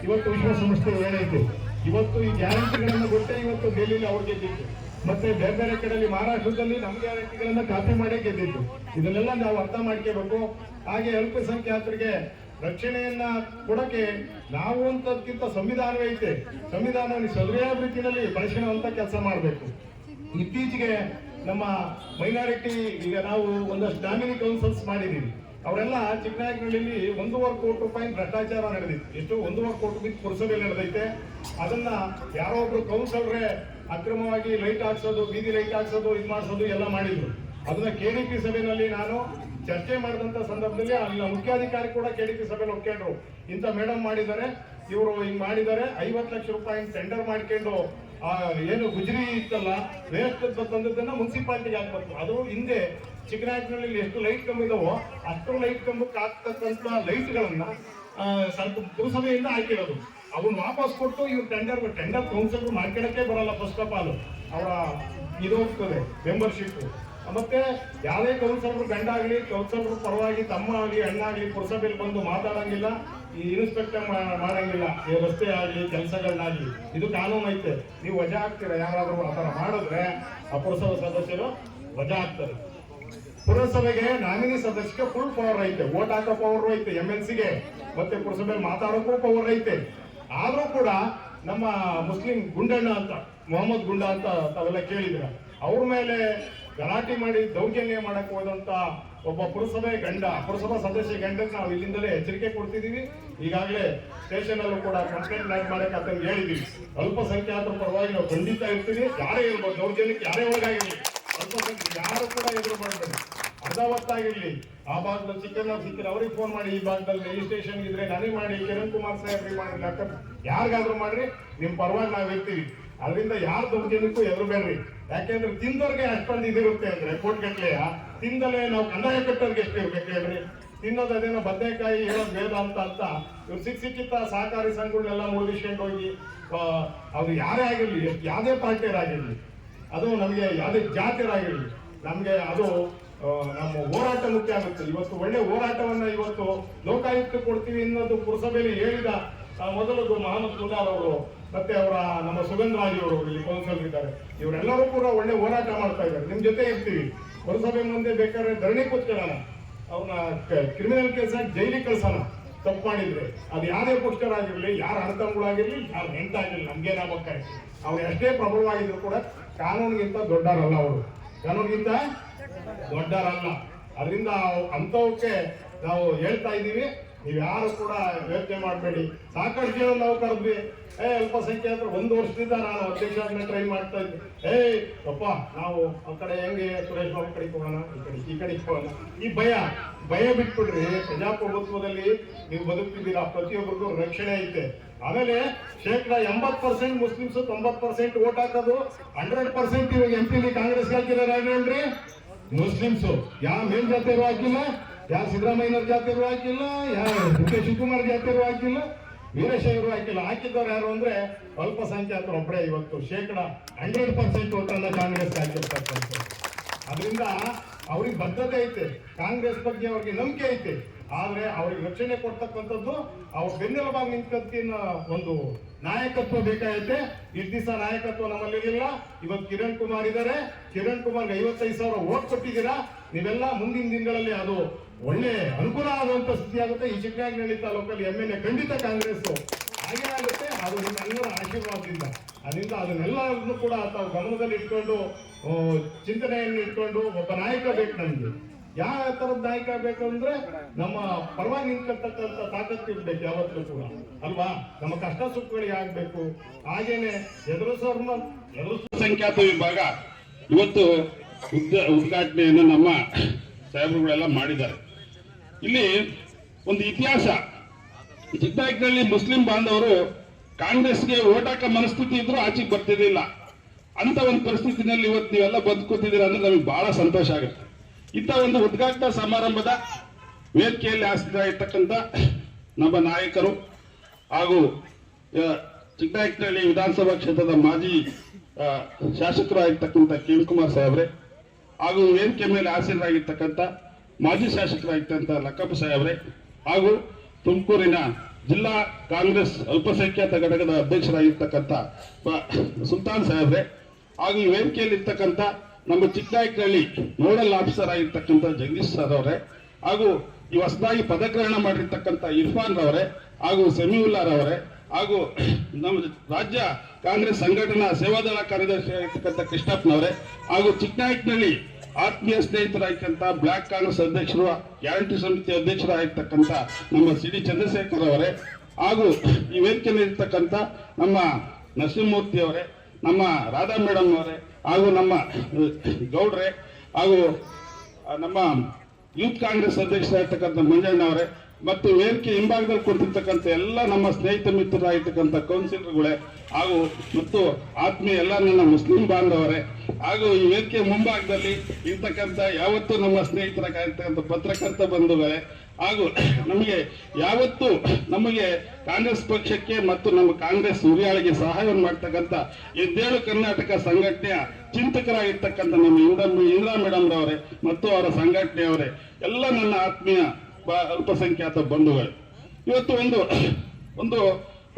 Speaker 2: ಇವತ್ತು ವಿಶ್ವಸಂಸ್ಥೆ ಏನೈತೆ ಇವತ್ತು ಈ ಗ್ಯಾರಂಟಿಗಳನ್ನು ಕೊಟ್ಟೆ ಇವತ್ತು ಡೆಲ್ಲಿಲಿ ಅವ್ರು ಗೆದ್ದಿದ್ದು. ಮತ್ತೆ ಬೇರೆ ಬೇರೆ ಕಡೆಯಲ್ಲಿ ಮಹಾರಾಷ್ಟ್ರದಲ್ಲಿ ನಮ್ಮ ಗ್ಯಾರಂಟಿಗಳನ್ನ ಕಾಪಿ ಮಾಡೇ ಗೆದ್ದಿದ್ದು. ಇದನ್ನೆಲ್ಲ ನಾವು ಅರ್ಥ ಮಾಡ್ಕೋಬೇಕು. ಹಾಗೆ ಅಲ್ಪಸಂಖ್ಯಾತರಿಗೆ ರಕ್ಷಣೆಯನ್ನ ಕೊಡಕ್ಕೆ ನಾವು ಅಂತದಕ್ಕಿಂತ ಸಂವಿಧಾನವೇ ಐತೆ. ಸಂವಿಧಾನವನ್ನು ಸರಿಯಾದ ರೀತಿಯಲ್ಲಿ ಬಳಸಿಕೊಳ್ಳುವಂತ ಕೆಲಸ ಮಾಡಬೇಕು. ಇತ್ತೀಚೆಗೆ ನಮ್ಮ ಮೈನಾರಿಟಿ, ಈಗ ನಾವು ಒಂದಷ್ಟು ಡಾಮಿನಿ ಕೌನ್ಸಿಲ್ಸ್ ಮಾಡಿದೀವಿ ಅವರೆಲ್ಲ ಚಿಕ್ಕನಾಯಕನಹಳ್ಳಿಲಿ ಒಂದೂವರೆ ಕೋಟಿ ರೂಪಾಯಿ ಭ್ರಷ್ಟಾಚಾರ ನಡೆದಿತ್ತು. ಎಷ್ಟು? ಒಂದೂವರೆ ಕೋಟಿ ರೂಪಾಯಿ ಪುರಸಭೆ ನಡೆದೈತೆ. ಅದನ್ನ ಯಾರೋ ಒಬ್ರು ಕೌನ್ಸಲ್ರೇ ಅಕ್ರಮವಾಗಿ ಲೈಟ್ ಹಾಕ್ಸೋದು, ಬೀದಿ ಲೈಟ್ ಹಾಕ್ಸೋದು, ಇದು ಮಾಡಿಸೋದು ಎಲ್ಲ ಮಾಡಿದ್ರು. ಅದನ್ನ ಪಿ ಸಭೆಯಲ್ಲಿ ನಾನು ಚರ್ಚೆ ಮಾಡಿದಂತ ಸಂದರ್ಭದಲ್ಲಿ ಅಲ್ಲಿನ ಮುಖ್ಯಾಧಿಕಾರಿ ಕೂಡ ಕೆಡಿಪಿ ಸಭೆಯಲ್ಲಿ ಒಪ್ಕೊಂಡ್ರು. ಇಂಥ ಮೇಡಮ್ ಮಾಡಿದ್ದಾರೆ. ಇವರು ಹಿಂಗೆ ಮಾಡಿದ್ದಾರೆ. ಐವತ್ತು ಲಕ್ಷ ರೂಪಾಯಿ ಟೆಂಡರ್ ಮಾಡ್ಕೊಂಡು ಏನು ಗುಜರಿ ಇತ್ತಲ್ಲ ವೇಸ್ಟ್ ತಂದದ್ದನ್ನ ಮುನ್ಸಿಪಾಲಿಟಿಗೆ ಹಾಕ್ಬೇಕು ಅದು ಹಿಂದೆ ಚಿಕ್ಕನಾಯಕನಲ್ಲಿ ಎಷ್ಟು ಲೈಟ್ ಕಂಬ ಇದಾವೋ ಅಷ್ಟು ಲೈಟ್ ಕಂಬಕ್ಕೆ ಹಾಕ್ತಕ್ಕಂಥ ಲೈಟ್ಗಳನ್ನ ಸ್ವಲ್ಪ ಪುರಸಭೆಯಿಂದ ಹಾಕಿರೋದು. ಅವನ್ನ ವಾಪಸ್ ಕೊಟ್ಟು ಇವ್ರು ಟೆಂಡರ್ ಟೆಂಡರ್ ಕೌನ್ಸಿಲ್ ಮಾಡ್ಕೊಳಕ್ಕೆ ಬರಲ್ಲ ಫಸ್ಟ್ ಆಫ್ ಆಲ್ ಅವರ ಇದು ಹೋಗ್ತದೆ ಮೆಂಬರ್ಶಿಪ್ ಮತ್ತೆ ಯಾವುದೇ ಕೌನ್ಸಿಲರ್ ಗಂಡ ಆಗಲಿ ಕೌನ್ಸಿಲರ್ ಪರವಾಗಿ ತಮ್ಮ ಆಗಲಿ, ಅಣ್ಣ ಆಗಲಿ, ಪುರಸಭೆಯಲ್ಲಿ ಬಂದು ಮಾತಾಡಂಗಿಲ್ಲ, ಈ ಇನ್ಸ್ಪೆಕ್ಟರ್ ಮಾಡಂಗಿಲ್ಲ, ಈ ರಸ್ತೆ ಆಗಲಿ ಕೆಲಸಗಳನ್ನಾಗಲಿ ಇದು ಕಾನೂನು ಐತೆ. ನೀವು ವಜಾ ಆಗ್ತೀರ? ಯಾರಾದರೂ ಆ ಥರ ಮಾಡಿದ್ರೆ ಆ ಪುರಸಭೆ ಸದಸ್ಯರು ವಜಾ ಹಾಕ್ತಾರೆ ಪುರಸಭೆಗೆ ನಾಮಿನಿ ಸದಸ್ಯಕ್ಕೆ ಫುಲ್ ಪವರ್ ಐತೆ. ವೋಟ್ ಹಾಕೋ ಪವರ್ ಐತೆ ಎಂ ಎಲ್ ಸಿಗೆ ಮತ್ತೆ ಪುರಸಭೆ ಮಾತಾಡೋಕ್ಕೂ ಪವರ್ ಐತೆ. ಆದರೂ ಕೂಡ ನಮ್ಮ ಮುಸ್ಲಿಂ ಗುಂಡಣ್ಣ ಅಂತ, ಮೊಹಮ್ಮದ್ ಗುಂಡ ಅಂತ ತಾವೆಲ್ಲ ಕೇಳಿದ್ರ ಅವ್ರ ಮೇಲೆ ಗಲಾಟೆ ಮಾಡಿ ದೌರ್ಜನ್ಯ ಮಾಡಕ್ ಹೋದಂತ ಒಬ್ಬ ಪುರಸಭೆ ಗಂಡ, ಪುರಸಭಾ ಸದಸ್ಯ ಗಂಡಕ್ಕೆ ನಾವು ಇಲ್ಲಿಂದಲೇ ಎಚ್ಚರಿಕೆ ಕೊಡ್ತಿದೀವಿ ಈಗಾಗಲೇ ಸ್ಟೇಷನ್ ಅಲ್ಲೂ ಕೂಡ ಕಂಪ್ಲೇಂಟ್ ಲೈಕ್ ಮಾಡಕ್ಕೆ ಅಂತ ಹೇಳಿದೀವಿ ಅಲ್ಪಸಂಖ್ಯಾತರ ಪರವಾಗಿ ನಾವು ಖಂಡಿತ ಇರ್ತೀವಿ. ಯಾರೇ ಇರ್ಬೋದು, ದೌರ್ಜನ್ಯಕ್ಕೆ ಯಾರೇ ಒಳಗಾಗಿರ್ಲಿ. ಅಲ್ಪಸಂಖ್ಯೆ ಯಾರು ಕೂಡ ಎದುರು ಮಾಡಬೇಡಿ. ಅರ್ಧ ಹೊತ್ತಾಗಿರ್ಲಿ ಆ ಭಾಗದಲ್ಲಿ ಚಿಕ್ಕಣ್ಣ ಸಿಕ್ಕರೆ ಅವ್ರಿಗೆ ಫೋನ್ ಮಾಡಿ, ಈ ಭಾಗದಲ್ಲಿ ರಿಜಿಸ್ಟ್ರೇಷನ್ ಇದ್ರೆ ನನಗೆ ಮಾಡಿ, ಕಿರಣ್ ಕುಮಾರ್ ಸಾಹೇಬ್ರಿಗೆ ಮಾಡಿ, ಡಾಕ್ಟರ್ ಯಾರಿಗಾದ್ರೂ ಮಾಡ್ರಿ, ನಿಮ್ ಪರವಾಗಿ ನಾವು ಇರ್ತೀವಿ. ಅದರಿಂದ ಯಾರು ದೌರ್ಜನ್ಯಕ್ಕೂ ಎದುರುಬೇಡ್ರಿ ಯಾಕೆಂದ್ರೆ ತಿಂದವ್ರಿಗೆ ಅಷ್ಟೊಂದು ಇದಿರುತ್ತೆ ಅಂದ್ರೆ ಕೋಟ್ಗಟ್ಲೆಯ ತಿಂದಲೇ ನಾವು ಕಂದಾಯ ಕಟ್ಟೋರ್ಗೆ ಎಷ್ಟು ಇರ್ಬೇಕು ಹೇಳ್ರಿ? ತಿನ್ನೋದು ಅದೇನೋ ಬದನೆಕಾಯಿ, ಹೇಳೋದು ಬೇಡ ಅಂತ ಅಂತ. ಇವ್ರು ಸಿಕ್ಕ ಸಿಕ್ಕಿತ್ತ ಸಹಕಾರಿ ಸಂಘಗಳನ್ನೆಲ್ಲ ಮುಳುಗಿಸ್ಕೊಂಡು ಹೋಗಿ ಅವ್ರು ಯಾರೇ ಆಗಿರ್ಲಿ, ಯಾವುದೇ ಪಾರ್ಟಿಯರಾಗಿರ್ಲಿ ಅದು ನಮಗೆ ಯಾವುದೇ ಜಾತಿಯರಾಗಿರಲಿ ನಮಗೆ ಅದು ನಮ್ಮ ಹೋರಾಟ ಮುಖ್ಯ ಆಗುತ್ತೆ. ಇವತ್ತು ಒಳ್ಳೆ ಹೋರಾಟವನ್ನ ಇವತ್ತು ಲೋಕಾಯುಕ್ತ ಕೊಡ್ತೀವಿ ಅನ್ನೋದು ಪುರಸಭೆಯಲ್ಲಿ ಹೇಳಿದ ಮೊದಲದು ಮಹಮ್ಮದ್ ಗುಲ್ಲಾರ್ ಅವರು, ಮತ್ತೆ ಅವರ ನಮ್ಮ ಸುಗಂಧ ಅವರು ಇಲ್ಲಿ ಕೌನ್ಸಲ್ ಇದ್ದಾರೆ. ಇವರೆಲ್ಲರೂ ಕೂಡ ಒಳ್ಳೆ ಹೋರಾಟ ಮಾಡ್ತಾ ಇದ್ದಾರೆ. ನಿಮ್ ಜೊತೆ ಇರ್ತೀವಿ. ಪುರಸಭೆ ಮುಂದೆ ಬೇಕಾದ್ರೆ ಧರಣಿ ಕೂತ್ಕೊಳ್ಳೋಣ. ಅವ್ರನ್ನ ಕ್ರಿಮಿನಲ್ ಕೇಸ್ ಜೈಲಿ ಕಳ್ಸೋಣ. ತಪ್ಪು ಮಾಡಿದ್ರೆ. ಅದು ಯಾರೇ ಪುಷ್ಟರಾಗಿರ್ಲಿ ಯಾರ ಅಣ್ಣತಮ್ಮಗಳಾಗಿರ್ಲಿ ಯಾರ ನೆಂಟಾಗಿರ್ಲಿ ನಮ್ಗೇನಾಗಬೇಕಾಯ್ತು ಅವ್ರು ಎಷ್ಟೇ ಪ್ರಬಲವಾಗಿದ್ರು ಕೂಡ ಕಾನೂನಿಗಿಂತ ದೊಡ್ಡವರಲ್ಲ ಅವರು. ಕಾನೂನಿಗಿಂತ ದೊಡ್ಡವರಲ್ಲ. ಅದರಿಂದ ಅಂಥವಕ್ಕೆ ನಾವು ಹೇಳ್ತಾ ಇದ್ದೀವಿ. ನೀವು ಯಾರು ಕೂಡ ಯೋಚನೆ ಮಾಡಬೇಡಿ. ಸಾಕಷ್ಟು ಜನ ನಾವು ಕರೆದ್ವಿ, ಏ ಅಂದ್ರೆ ಒಂದು ವರ್ಷದಿಂದ ನಾನು ಅಧ್ಯಕ್ಷ ಟ್ರೈ ಮಾಡ್ತಾ ಇದ್ದೆ. ಏ, ಅಪ್ಪ, ನಾವು ಆ ಕಡೆ ಹೆಂಗೆ ಸುರೇಶ್ ಬಾಬು ಕಡೆ ಹೋಗೋಣ, ಈ ಕಡೆ ಈ ಕಡೆ ಹೋಗೋಣ? ಈ ಭಯ ಭಯ ಬಿಟ್ಬಿಡ್ರಿ. ಪ್ರಜಾಪ್ರಭುತ್ವದಲ್ಲಿ ನೀವು ಬದುಕ್ತಿದ್ದೀರಾ? ಪ್ರತಿಯೊಬ್ಬರಿಗೂ ರಕ್ಷಣೆ ಐತೆ. ಆಮೇಲೆ ಶೇಕಡ ಎಂಬತ್ ಪರ್ಸೆಂಟ್ ಮುಸ್ಲಿಮ್ಸ್ ತೊಂಬತ್ ಪರ್ಸೆಂಟ್ ಓಟ್ ಹಾಕೋದು, ಹಂಡ್ರೆಡ್ ಪರ್ಸೆಂಟ್ ಇವಾಗ ಎಂ ಪಿ ಕಾಂಗ್ರೆಸ್ ಹಾಕಿದಾರೆ ಹೇಳ್ರಿ ಮುಸ್ಲಿಮ್ಸ್ ಯಾವ ಮೇಲ್ ಜಾತಿಯರು ಹಾಕಿಲ್ಲ ಯಾವ ಸಿದ್ದರಾಮಯ್ಯನವ್ರ ಜಾತಿಯರು ಹಾಕಿಲ್ಲ ಯಾವ ಡಿ ಶಿವಕುಮಾರ್ ಜಾತಿಯರು ಹಾಕಿಲ್ಲ ವೀರಶೈವರು ಹಾಕಿಲ್ಲ. ಹಾಕಿದವ್ರು ಯಾರು ಅಂದ್ರೆ ಅಲ್ಪಸಂಖ್ಯಾತರು ಒಬ್ಬರೇ ಇವತ್ತು ಶೇಕಡ ಹಂಡ್ರೆಡ್ ಪರ್ಸೆಂಟ್ ಓಟನ್ನ ಕಾಂಗ್ರೆಸ್ ಹಾಕಿರ್ತಕ್ಕಂಥದ್ದು ಅದರಿಂದ ಅವ್ರಿಗೆ ಬದ್ಧತೆ ಐತೆ. ಕಾಂಗ್ರೆಸ್ ಬಗ್ಗೆ ಅವ್ರಿಗೆ ನಂಬಿಕೆ ಐತೆ. ಆದ್ರೆ ಅವ್ರಿಗೆ ರಕ್ಷಣೆ ಕೊಡ್ತಕ್ಕಂಥದ್ದು ಅವ್ರ ಬೆನ್ನೆಲುಬಾಗಿ ನಿಂತಿನ ಒಂದು ನಾಯಕತ್ವ ಬೇಕಾಗೈತೆ. ಇಷ್ಟು ದಿವಸ ನಾಯಕತ್ವ ನಮ್ಮಲ್ಲಿ ಇಲ್ಲ ಇವತ್ತು ಕಿರಣ್ ಕುಮಾರ್ ಇದ್ದಾರೆ ಕಿರಣ್ ಕುಮಾರ್ಗೆ ಐವತ್ತೈದು ಸಾವಿರ ಓಟ್ ಕೊಟ್ಟಿದ್ದೀರಾ? ನೀವೆಲ್ಲ ಮುಂದಿನ ದಿನಗಳಲ್ಲಿ ಅದು ಒಳ್ಳೆ ಅನುಕೂಲ ಆಗುವಂತ ಸ್ಥಿತಿ ಆಗುತ್ತೆ. ಈ ಚಿಕ್ಕನಾಗಿನಹಳ್ಳಿ ತಾಲೂಕಲ್ಲಿ ಎಂ ಎಲ್ ಎ, ಖಂಡಿತ ಕಾಂಗ್ರೆಸ್ ಹಾಗೆ ಆಗುತ್ತೆ. ಅದು ನಿಮ್ಮೆಲ್ಲರ ಆಶೀರ್ವಾದದಿಂದ. ಅದರಿಂದ ಅದನ್ನೆಲ್ಲರನ್ನು ಕೂಡ ತಾವು ಗಮನದಲ್ಲಿ ಇಟ್ಕೊಂಡು ಚಿಂತನೆಯನ್ನು ಇಟ್ಕೊಂಡು ಒಬ್ಬ ನಾಯಕ ಬೇಕು ನಮಗೆ. ಯಾವ ತರದ ನಾಯಕ ಬೇಕಂದ್ರೆ ನಮ್ಮ ಪರವಾಗಿ ನಿಂತ್ಕೊಳ್ತಕ್ಕಂಥ ತಾಕತ್ತು ಇರ್ಬೇಕು ಯಾವತ್ತೂ ಕೂಡ, ಅಲ್ವಾ? ನಮ್ಮ ಕಷ್ಟ ಸುಖಗಳಿಗೆ ಆಗ್ಬೇಕು. ಹಾಗೇನೆ ಎದುರಿಸೋರ್ನ ಎದುರಿಸ
Speaker 3: ಸಂಖ್ಯಾತ ವಿಭಾಗ ಇವತ್ತು ಉದ್ಘಾಟನೆಯನ್ನು ನಮ್ಮ ಸಾಹೇಬರುಗಳೆಲ್ಲ ಮಾಡಿದ್ದಾರೆ. ಇಲ್ಲಿ ಒಂದು ಇತಿಹಾಸ. ಚಿಕ್ಕನಾಯಕನಲ್ಲಿ ಮುಸ್ಲಿಂ ಬಾಂಧವರು ಕಾಂಗ್ರೆಸ್ಗೆ ಓಟಾಕ ಮನಸ್ಥಿತಿ ಇದ್ರೂ ಆಚೆಗೆ ಬರ್ತಿರ್ಲಿಲ್ಲ. ಅಂತ ಒಂದು ಪರಿಸ್ಥಿತಿನಲ್ಲಿ ಇವತ್ತು ನೀವೆಲ್ಲ ಬದುಕುತ್ತಿದ್ದೀರಾ ಅಂದ್ರೆ ನಮಗೆ ಬಹಳ ಸಂತೋಷ ಆಗುತ್ತೆ. ಇಂಥ ಒಂದು ಉದ್ಘಾಟನಾ ಸಮಾರಂಭದ ವೇದಿಕೆಯಲ್ಲಿ ಆಸಕ್ತರಾಗಿರ್ತಕ್ಕಂಥ ನಮ್ಮ ನಾಯಕರು ಹಾಗೂ ಚಿಕ್ಕನಾಯಕನಹಳ್ಳಿ ವಿಧಾನಸಭಾ ಕ್ಷೇತ್ರದ ಮಾಜಿ ಶಾಸಕರಾಗಿರ್ತಕ್ಕಂಥ ಕಿರಣ್ ಸಾಹೇಬ್ರೆ ಹಾಗೂ ವೇದಿಕೆ ಮೇಲೆ ಆಸೀನರಾಗಿರ್ತಕ್ಕಂಥ ಮಾಜಿ ಶಾಸಕರಾಗಿರ್ತಕ್ಕಂಥ ಲಕ್ಕಪ್ಪ ಸಾಹೇಬ್ರೆ ಹಾಗೂ ತುಮಕೂರಿನ ಜಿಲ್ಲಾ ಕಾಂಗ್ರೆಸ್ ಅಲ್ಪಸಂಖ್ಯಾತ ಘಟಕದ ಅಧ್ಯಕ್ಷರಾಗಿರ್ತಕ್ಕಂಥ ಸುಲ್ತಾನ್ ಸಾಹೇಬ್ರೆ ಹಾಗೂ ಈ ನಮ್ಮ ಚಿಕ್ಕನಾಯಕನಹಳ್ಳಿ ನೋಡಲ್ ಆಫೀಸರ್ ಆಗಿರ್ತಕ್ಕಂಥ ಜಗದೀಶ್ ಸರ್ ಅವರೇ, ಹಾಗೂ ಈ ಹೊಸದಾಗಿ ಪದಗ್ರಹಣ ಮಾಡಿರ್ತಕ್ಕಂಥ ಇರ್ಫಾನ್ ರವರೇ, ಹಾಗೂ ಸಮೀವುಲ್ಲಾರ್ ರವರೇ, ಹಾಗೂ ನಮ್ಮ ರಾಜ್ಯ ಕಾಂಗ್ರೆಸ್ ಸಂಘಟನಾ ಸೇವಾದಳ ಕಾರ್ಯದರ್ಶಿ ಆಗಿರ್ತಕ್ಕಂಥ ಕೃಷ್ಣಪ್ಪನವರೇ ಹಾಗೂ ಚಿಕ್ಕನಾಯಕನಹಳ್ಳಿ ಆತ್ಮೀಯ ಸ್ನೇಹಿತರಾಗಿರ್ತಕ್ಕಂಥ ಬ್ಲಾಕ್ ಕಾಂಗ್ರೆಸ್ ಅಧ್ಯಕ್ಷರು, ಗ್ಯಾರಂಟಿ ಸಮಿತಿ ಅಧ್ಯಕ್ಷರಾಗಿರ್ತಕ್ಕಂಥ ನಮ್ಮ ಸಿ ಡಿ ಚಂದ್ರಶೇಖರ್ ಅವರೇ ಹಾಗೂ ಈ ವೇದಿಕೆಯಲ್ಲಿ ಇರ್ತಕ್ಕಂಥ ನಮ್ಮ ನರಸಿಂಹಮೂರ್ತಿ ಅವರೇ, ನಮ್ಮ ರಾಧಾ ಮೇಡಮ್ ಅವರೇ ಹಾಗೂ ನಮ್ಮ ಗೌಡ್ರೆ ಹಾಗೂ ನಮ್ಮ ಯೂತ್ ಕಾಂಗ್ರೆಸ್ ಅಧ್ಯಕ್ಷರಾಗಿರ್ತಕ್ಕಂಥ ಮಂಜಣ್ಣ ಅವರೇ ಮತ್ತು ವೇದಿಕೆ ಹಿಂಭಾಗದಲ್ಲಿ ಕೊಡ್ತಿರ್ತಕ್ಕಂಥ ಎಲ್ಲ ನಮ್ಮ ಸ್ನೇಹಿತ ಮಿತ್ರರಾಗಿರ್ತಕ್ಕಂಥ ಕೌನ್ಸಿಲರ್ಗಳೇ ಹಾಗೂ ಮತ್ತು ಆತ್ಮೀಯ ಎಲ್ಲ ನನ್ನ ಮುಸ್ಲಿಂ ಬಾಂಧವರೇ ಹಾಗೂ ಈ ವೇದಿಕೆ ಮುಂಭಾಗದಲ್ಲಿ ಇರ್ತಕ್ಕಂಥ ಯಾವತ್ತೂ ನಮ್ಮ ಸ್ನೇಹಿತರಾಗಿರ್ತಕ್ಕಂಥ ಪತ್ರಕರ್ತ ಬಂಧುಗಳೇ ಹಾಗೂ ನಮಗೆ ಯಾವತ್ತೂ ನಮಗೆ ಕಾಂಗ್ರೆಸ್ ಪಕ್ಷಕ್ಕೆ ಮತ್ತು ನಮ್ಮ ಕಾಂಗ್ರೆಸ್ ಹುರಿಯಾಳಿಗೆ ಸಹಾಯವನ್ನು ಮಾಡ್ತಕ್ಕಂಥ ಎದ್ದೇಳು ಕರ್ನಾಟಕ ಸಂಘಟನೆಯ ಚಿಂತಕರಾಗಿರ್ತಕ್ಕಂಥ ನಮ್ಮ ಇಂದ್ರ ಇಂದಿರಾ ಮೇಡಮ್ ರವರೇ ಮತ್ತು ಅವರ ಸಂಘಟನೆಯವರೇ ಎಲ್ಲ ನನ್ನ ಆತ್ಮೀಯ ಅಲ್ಪಸಂಖ್ಯಾತ ಬಂಧುಗಳು. ಇವತ್ತು ಒಂದು ಒಂದು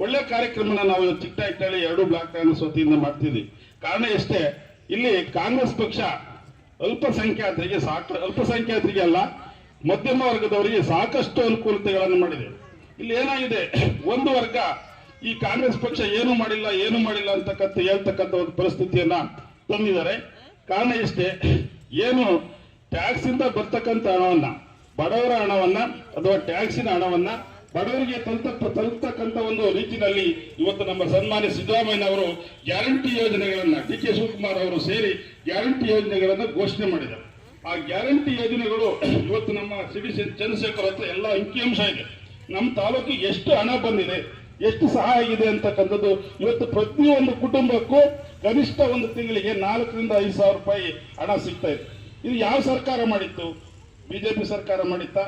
Speaker 3: ಒಳ್ಳೆ ಕಾರ್ಯಕ್ರಮನ ನಾವು ಚಿಕ್ಕ ಚಿಕ್ಕನಾಯಕನಹಳ್ಳಿ ಎರಡು ಬ್ಲಾಕ್ ಕಾಂಗ್ರೆಸ್ ವತಿಯಿಂದ ಮಾಡ್ತಿದ್ವಿ. ಕಾರಣ ಎಷ್ಟೇ, ಇಲ್ಲಿ ಕಾಂಗ್ರೆಸ್ ಪಕ್ಷ ಅಲ್ಪಸಂಖ್ಯಾತರಿಗೆ ಸಾಕ, ಅಲ್ಪಸಂಖ್ಯಾತರಿಗೆ ಅಲ್ಲ, ಮಧ್ಯಮ ವರ್ಗದವರಿಗೆ ಸಾಕಷ್ಟು ಅನುಕೂಲತೆಗಳನ್ನು ಮಾಡಿದೆ. ಇಲ್ಲಿ ಏನಾಗಿದೆ, ಒಂದು ವರ್ಗ ಈ ಕಾಂಗ್ರೆಸ್ ಪಕ್ಷ ಏನು ಮಾಡಿಲ್ಲ ಏನು ಮಾಡಿಲ್ಲ ಅಂತಕ್ಕಂಥ, ಹೇಳ್ತಕ್ಕಂಥ ಒಂದು ಪರಿಸ್ಥಿತಿಯನ್ನ ತಂದಿದ್ದಾರೆ. ಕಾರಣ ಎಷ್ಟೇ, ಏನು ಟ್ಯಾಕ್ಸ್ ಇಂದ ಬರ್ತಕ್ಕಂಥ ಹಣವನ್ನ ಬಡವರ ಹಣವನ್ನ ಅಥವಾ ಟ್ಯಾಕ್ಸಿನ ಹಣವನ್ನ ಬಡವರಿಗೆ ತಲುಪ ಒಂದು ರೀತಿಯಲ್ಲಿ ಇವತ್ತು ನಮ್ಮ ಸನ್ಮಾನ್ಯ ಸಿದ್ದರಾಮಯ್ಯ ಅವರು ಗ್ಯಾರಂಟಿ ಯೋಜನೆಗಳನ್ನ ಡಿ ಕೆ ಶಿವಕುಮಾರ್ ಅವರು ಸೇರಿ ಗ್ಯಾರಂಟಿ ಯೋಜನೆಗಳನ್ನು ಘೋಷಣೆ ಮಾಡಿದರು ಆ ಗ್ಯಾರಂಟಿ ಯೋಜನೆಗಳು ಇವತ್ತು ನಮ್ಮ ಸಿಡಿ ಚಂದ್ರಶೇಖರ್ ಹತ್ರ ಎಲ್ಲ ಅಂಕಿಅಂಶ ಇದೆ. ನಮ್ಮ ತಾಲೂಕಿಗೆ ಎಷ್ಟು ಹಣ ಬಂದಿದೆ, ಎಷ್ಟು ಸಹಾಯ ಆಗಿದೆ ಅಂತಕ್ಕಂಥದ್ದು ಇವತ್ತು ಪ್ರತಿಯೊಂದು ಕುಟುಂಬಕ್ಕೂ ಕನಿಷ್ಠ ಒಂದು ತಿಂಗಳಿಗೆ ನಾಲ್ಕರಿಂದ ಐದು ಸಾವಿರ ರೂಪಾಯಿ ಹಣ ಸಿಗ್ತಾ ಇದೆ. ಇದು ಯಾವ ಸರ್ಕಾರ ಮಾಡಿತ್ತು? ಬಿಜೆಪಿ ಸರ್ಕಾರ ಮಾಡಿತ್ತಾ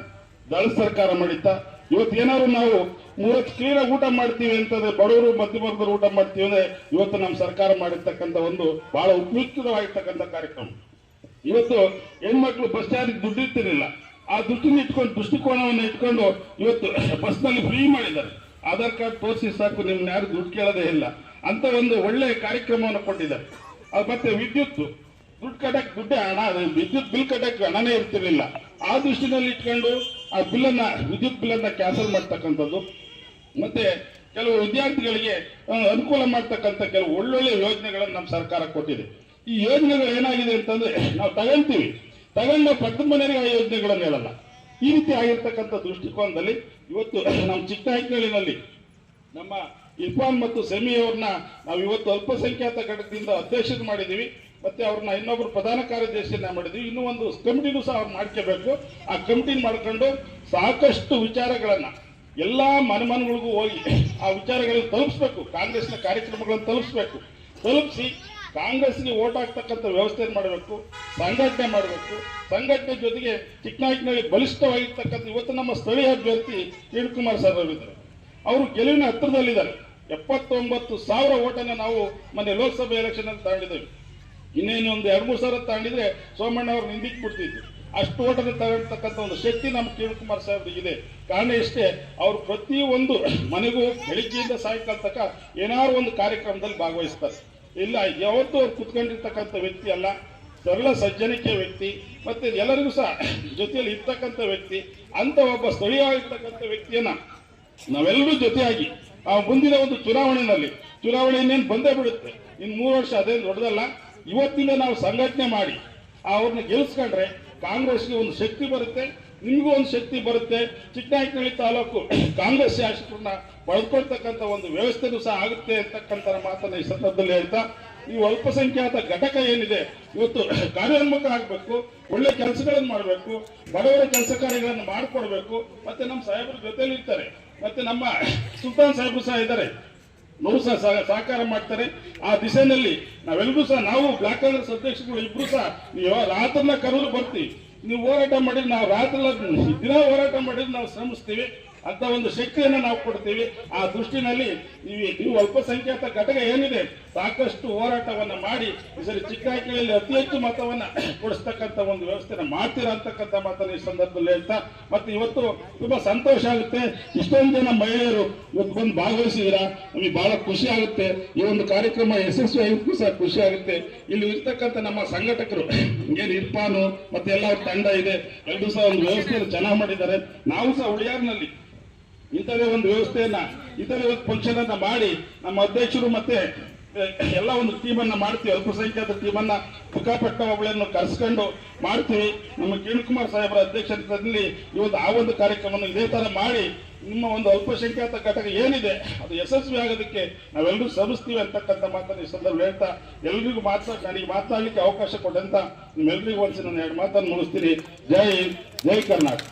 Speaker 3: ದಳ ಸರ್ಕಾರ ಮಾಡಿತ್ತಾ, ಇವತ್ತು ಏನಾದ್ರು ನಾವು ಮೂವತ್ತು ಕ್ಲೀನಾಗಿ ಊಟ ಮಾಡ್ತೀವಿ ಅಂತಂದ್ರೆ ಬಡವರು ಮಧ್ಯಮವರ್ಗದವರು ಊಟ ಮಾಡ್ತೀವಿ ಅಂದ್ರೆ ಇವತ್ತು ನಮ್ಮ ಸರ್ಕಾರ ಮಾಡಿರ್ತಕ್ಕಂಥ ಒಂದು ಬಹಳ ಉಪಯುಕ್ತವಾಗಿರ್ತಕ್ಕಂಥ ಕಾರ್ಯಕ್ರಮ. ಇವತ್ತು ಹೆಣ್ಮಕ್ಳು ಬಸ್ ಚಾರ್ಜ್ ದುಡ್ಡು ಇರ್ತಿರ್ಲಿಲ್ಲ ಆ ದುಡ್ಡನ್ನ ಇಟ್ಕೊಂಡು, ದೃಷ್ಟಿಕೋನವನ್ನು ಇಟ್ಕೊಂಡು ಇವತ್ತು ಬಸ್ನಲ್ಲಿ ಫ್ರೀ ಮಾಡಿದ್ದಾರೆ. ಆಧಾರ್ ಕಾರ್ಡ್ ತೋರಿಸಿ ಸಾಕು, ನಿಮ್ನ ಯಾರು ದುಡ್ಡು ಕೇಳೋದೇ ಇಲ್ಲ. ಅಂತ ಒಂದು ಒಳ್ಳೆ ಕಾರ್ಯಕ್ರಮವನ್ನು ಕೊಟ್ಟಿದ್ದಾರೆ. ಅದು ಮತ್ತೆ ವಿದ್ಯುತ್ ದುಡ್ಡು ಕಟ್ಟಕ್ಕೆ ದುಡ್ಡೇ ಹಣ, ವಿದ್ಯುತ್ ಬಿಲ್ ಕಟ್ಟಕ್ಕೆ ಹಣನೇ ಇರ್ತಿರ್ಲಿಲ್ಲ. ಆ ದೃಷ್ಟಿನಲ್ಲಿ ಇಟ್ಕೊಂಡು ಆ ಬಿಲ್ಲನ್ನ, ವಿದ್ಯುತ್ ಬಿಲ್ಲನ್ನ ಕ್ಯಾನ್ಸಲ್ ಮಾಡ್ತಕ್ಕಂಥದ್ದು. ಮತ್ತೆ ಕೆಲವು ವಿದ್ಯಾರ್ಥಿಗಳಿಗೆ ಅನುಕೂಲ ಮಾಡ್ತಕ್ಕಂಥ ಕೆಲವು ಒಳ್ಳೊಳ್ಳೆ ಯೋಜನೆಗಳನ್ನು ನಮ್ಮ ಸರ್ಕಾರ ಕೊಟ್ಟಿದೆ. ಈ ಯೋಜನೆಗಳು ಏನಾಗಿದೆ ಅಂತಂದ್ರೆ, ನಾವು ತಗೊಂತೀವಿ. ತಗೊಂಡು ಪಕ್ಕದ ಆ ಯೋಜನೆಗಳನ್ನು ಹೇಳಲ್ಲ. ಈ ರೀತಿ ಆಗಿರ್ತಕ್ಕಂಥ ದೃಷ್ಟಿಕೋನದಲ್ಲಿ ಇವತ್ತು ನಮ್ಮ ಚಿಕ್ಕನಾಯಕನಹಳ್ಳಿನಲ್ಲಿ ನಮ್ಮ ಇರ್ಫಾನ್ ಮತ್ತು ಸೆಮಿ ಅವ್ರನ್ನ ನಾವು ಇವತ್ತು ಅಲ್ಪಸಂಖ್ಯಾತ ಘಟಕದಿಂದ ಅಧ್ಯಕ್ಷರು ಮಾಡಿದೀವಿ ಮತ್ತೆ ಅವ್ರನ್ನ ಇನ್ನೊಬ್ರು ಪ್ರಧಾನ ಕಾರ್ಯದರ್ಶಿಯನ್ನ ಮಾಡಿದ್ವಿ. ಇನ್ನೂ ಒಂದು ಕಮಿಟಿನೂ ಸಹ ಅವ್ರು ಮಾಡ್ಕೋಬೇಕು. ಆ ಕಮಿಟಿನ ಮಾಡ್ಕೊಂಡು ಸಾಕಷ್ಟು ವಿಚಾರಗಳನ್ನ ಎಲ್ಲಾ ಮನೆ ಮನೆಗಳಿಗೂ ಹೋಗಿ ಆ ವಿಚಾರಗಳನ್ನು ತಲುಪಿಸ್ಬೇಕು. ಕಾಂಗ್ರೆಸ್ನ ಕಾರ್ಯಕ್ರಮಗಳನ್ನು ತಲುಪಿಸ್ಬೇಕು. ತಲುಪಿಸಿ ಕಾಂಗ್ರೆಸ್ಗೆ ಓಟ್ ಹಾಕ್ತಕ್ಕಂಥ ವ್ಯವಸ್ಥೆ ಮಾಡಬೇಕು, ಸಂಘಟನೆ ಮಾಡಬೇಕು. ಸಂಘಟನೆ ಜೊತೆಗೆ ಚಿಕ್ಕನಾಯಕನಲ್ಲಿ ಬಲಿಷ್ಠವಾಗಿರ್ತಕ್ಕಂಥ ಇವತ್ತು ನಮ್ಮ ಸ್ಥಳೀಯ ಅಭ್ಯರ್ಥಿ ಕಿರಣ್ ಕುಮಾರ್ ಸರ್ ಅವರಿದ್ದಾರೆ. ಅವರು ಗೆಲುವಿನ ಹತ್ತಿರದಲ್ಲಿದ್ದಾರೆ. ಎಪ್ಪತ್ತೊಂಬತ್ತು ಸಾವಿರ ಓಟನ್ನು ನಾವು ಮೊನ್ನೆ ಲೋಕಸಭೆ ಎಲೆಕ್ಷನ್ ಅಲ್ಲಿ ತಗೊಂಡಿದ್ದೇವೆ ಇನ್ನೇನು ಒಂದು ಎರಡು ಮೂರು ಸಾವಿರ ತಗೊಂಡಿದ್ರೆ ಸೋಮಣ್ಣ ಅವ್ರು ನಿಂದಿಕ್ ಬಿಡ್ತಿದ್ರು. ಅಷ್ಟು ಓಟನ್ನು ತಗೊಳ್ತಕ್ಕಂಥ ಒಂದು ಶಕ್ತಿ ನಮ್ಮ ಕಿರಣ್ ಕುಮಾರ್ ಸಾಹೇಬ್ರಿಗೆ ಇದೆ. ಕಾರಣ ಇಷ್ಟೇ, ಅವರು ಒಂದು ಮನೆಗೂ ಬೆಳಿಗ್ಗೆಯಿಂದ ಸಾಯಂಕಾಲ ತಕ್ಕ ಏನಾದ್ರು ಒಂದು ಕಾರ್ಯಕ್ರಮದಲ್ಲಿ ಭಾಗವಹಿಸ್ತಾರೆ. ಇಲ್ಲ, ಯಾವತ್ತೂ ಅವ್ರು ಕುತ್ಕೊಂಡಿರ್ತಕ್ಕಂಥ ವ್ಯಕ್ತಿ ಅಲ್ಲ. ಸರಳ ಸಜ್ಜನಿಕೆ ವ್ಯಕ್ತಿ, ಮತ್ತೆ ಎಲ್ಲರಿಗೂ ಸಹ ಜೊತೆಯಲ್ಲಿ ಇರ್ತಕ್ಕಂಥ ವ್ಯಕ್ತಿ, ಅಂತ ಒಬ್ಬ ಸ್ಥಳೀಯವಾಗಿರ್ತಕ್ಕಂಥ ವ್ಯಕ್ತಿಯನ್ನ ನಾವೆಲ್ಲರೂ ಜೊತೆಯಾಗಿ ಆ ಮುಂದಿನ ಒಂದು ಚುನಾವಣೆಯಲ್ಲಿ, ಚುನಾವಣೆ ಇನ್ನೇನು ಬಂದೇ ಬಿಡುತ್ತೆ. ಇನ್ನು ಮೂರು ವರ್ಷ ಅದೇನು ದೊಡ್ಡದಲ್ಲ. ಇವತ್ತಿಂದ ನಾವು ಸಂಘಟನೆ ಮಾಡಿ ಅವ್ರನ್ನ ಗೆಲ್ಸ್ಕೊಂಡ್ರೆ ಕಾಂಗ್ರೆಸ್ಗೆ ಒಂದು ಶಕ್ತಿ ಬರುತ್ತೆ, ನಿಮಗೂ ಒಂದು ಶಕ್ತಿ ಬರುತ್ತೆ. ಚಿಕ್ಕನಾಯಕನಹಳ್ಳಿ ತಾಲೂಕು ಕಾಂಗ್ರೆಸ್ ಶಾಸಕರನ್ನ ಪಡೆದುಕೊಳ್ತಕ್ಕಂಥ ಒಂದು ವ್ಯವಸ್ಥೆನೂ ಸಹ ಆಗುತ್ತೆ ಅಂತಕ್ಕಂಥ ಮಾತನ್ನ ಈ ಸಂದರ್ಭದಲ್ಲಿ ಹೇಳ್ತಾ, ಈ ಅಲ್ಪಸಂಖ್ಯಾತ ಘಟಕ ಏನಿದೆ, ಇವತ್ತು ಕಾರ್ಯೋನ್ಮುಖ ಆಗಬೇಕು, ಒಳ್ಳೆ ಕೆಲಸಗಳನ್ನು ಮಾಡಬೇಕು, ಬಡವರ ಕೆಲಸ ಕಾರ್ಯಗಳನ್ನು ಮಾಡಿಕೊಡ್ಬೇಕು. ಮತ್ತೆ ನಮ್ಮ ಸಾಹೇಬರ ಜೊತೆಲಿ ಇರ್ತಾರೆ ಮತ್ತೆ ನಮ್ಮ ಸುಲ್ತಾನ್ ಸಾಹೇಬರು ಸಹ ಇದ್ದಾರೆ. ನಾವು ಸಹ ಸಹ- ಸಹಕಾರ ಮಾಡ್ತಾರೆ. ಆ ದಿಶೆಯಲ್ಲಿ ನಾವೆಲ್ಲರೂ ಸಹ ನಾವು ಬ್ಲಾಕ್ ಕಾಂಗ್ರೆಸ್ ಅಧ್ಯಕ್ಷಗಳು ಇಬ್ರು ಸಹ ನೀವು ರಾತ್ರನ್ನ ಕರೆದು ಬರ್ತೀವಿ. ನೀವು ಹೋರಾಟ ಮಾಡಿದ್ರೆ ನಾವು ರಾತ್ರಿ ದಿನ ಹೋರಾಟ ಮಾಡಿದ್ರೆ ನಾವು ಶ್ರಮಿಸ್ತೀವಿ. ಅಂತ ಒಂದು ಶಕ್ತಿಯನ್ನು ನಾವು ಕೊಡ್ತೀವಿ. ಆ ದೃಷ್ಟಿನಲ್ಲಿ ನೀವು ಅಲ್ಪಸಂಖ್ಯಾತ ಘಟಕ ಏನಿದೆ, ಸಾಕಷ್ಟು ಹೋರಾಟವನ್ನು ಮಾಡಿ ಈ ಸರಿ ಚಿಕ್ಕನಾಯಕನಲ್ಲಿ ಅತಿ ಹೆಚ್ಚು ಮತವನ್ನ ಕೊಡಿಸ್ತಕ್ಕಂಥ ಒಂದು ವ್ಯವಸ್ಥೆನ ಮಾಡ್ತೀರಾ ಅಂತಕ್ಕಂಥ ಮಾತನ್ನು ಈ ಸಂದರ್ಭದಲ್ಲಿ ಹೇಳ್ತಾ, ಮತ್ತೆ ಇವತ್ತು ತುಂಬಾ ಸಂತೋಷ ಆಗುತ್ತೆ. ಇಷ್ಟೊಂದು ಜನ ಮಹಿಳೆಯರು ಇವತ್ತು ಬಂದು ಭಾಗವಹಿಸಿದಿರಾ ನಮಗೆ ಬಹಳ ಖುಷಿ ಆಗುತ್ತೆ. ಈ ಒಂದು ಕಾರ್ಯಕ್ರಮ ಯಶಸ್ವಿ ಆಗಿದ್ದಕ್ಕೂ ಸಹ ಖುಷಿ ಆಗುತ್ತೆ. ಇಲ್ಲಿ ಇರ್ತಕ್ಕಂಥ ನಮ್ಮ ಸಂಘಟಕರು, ಏನು ಇರ್ಪಾನು, ಮತ್ತೆ ಎಲ್ಲ ತಂಡ ಇದೆ. ಎಲ್ಲರೂ ಸಹ ಒಂದು ವ್ಯವಸ್ಥೆಯನ್ನು ಚೆನ್ನಾಗಿ ಮಾಡಿದ್ದಾರೆ. ನಾವು ಸಹ ಉಳಿಯಾರ್ನಲ್ಲಿ ಇಂಥದೇ ಒಂದು ವ್ಯವಸ್ಥೆಯನ್ನ ಇಂಥವೇ ಒಂದು ಫಂಕ್ಷನ್ ಅನ್ನ ಮಾಡಿ ನಮ್ಮ ಅಧ್ಯಕ್ಷರು ಮತ್ತೆ ಎಲ್ಲ ಒಂದು ಟೀಮನ್ನ ಮಾಡ್ತೀವಿ. ಅಲ್ಪಸಂಖ್ಯಾತ ಟೀಮನ್ನ ಮುಖಪಟ್ಟ ಒಬ್ಬಳನ್ನು ಕರೆಸ್ಕೊಂಡು ಮಾಡ್ತೀವಿ. ನಮ್ಮ ಕಿರಣ್ ಕುಮಾರ್ ಸಾಹೇಬರ ಅಧ್ಯಕ್ಷತೆಯಲ್ಲಿ ಈ ಒಂದು, ಆ ಒಂದು ಕಾರ್ಯಕ್ರಮವನ್ನು ಇದೇ ತರ ಮಾಡಿ ನಿಮ್ಮ ಒಂದು ಅಲ್ಪಸಂಖ್ಯಾತ ಘಟಕ ಏನಿದೆ, ಅದು ಯಶಸ್ವಿ ಆಗೋದಕ್ಕೆ ನಾವೆಲ್ಲರೂ ಶ್ರಮಿಸ್ತೀವಿ ಅಂತಕ್ಕಂಥ ಮಾತನ್ನು ಈ ಸಂದರ್ಭ ಹೇಳ್ತಾ, ಎಲ್ರಿಗೂ ಮಾತಾಡ್ ನನಗೆ ಮಾತನಾಡಲಿಕ್ಕೆ ಅವಕಾಶ ಕೊಟ್ಟಂತ ನಿಮ್ಮೆಲ್ಲರಿಗೂ ಒಂದ್ಸಲ ನಾನು ಎರಡು ಮಾತನ್ನು ಮುಗಿಸ್ತೀನಿ. ಜೈ ಹಿಂದ್, ಜೈ ಕರ್ನಾಟಕ.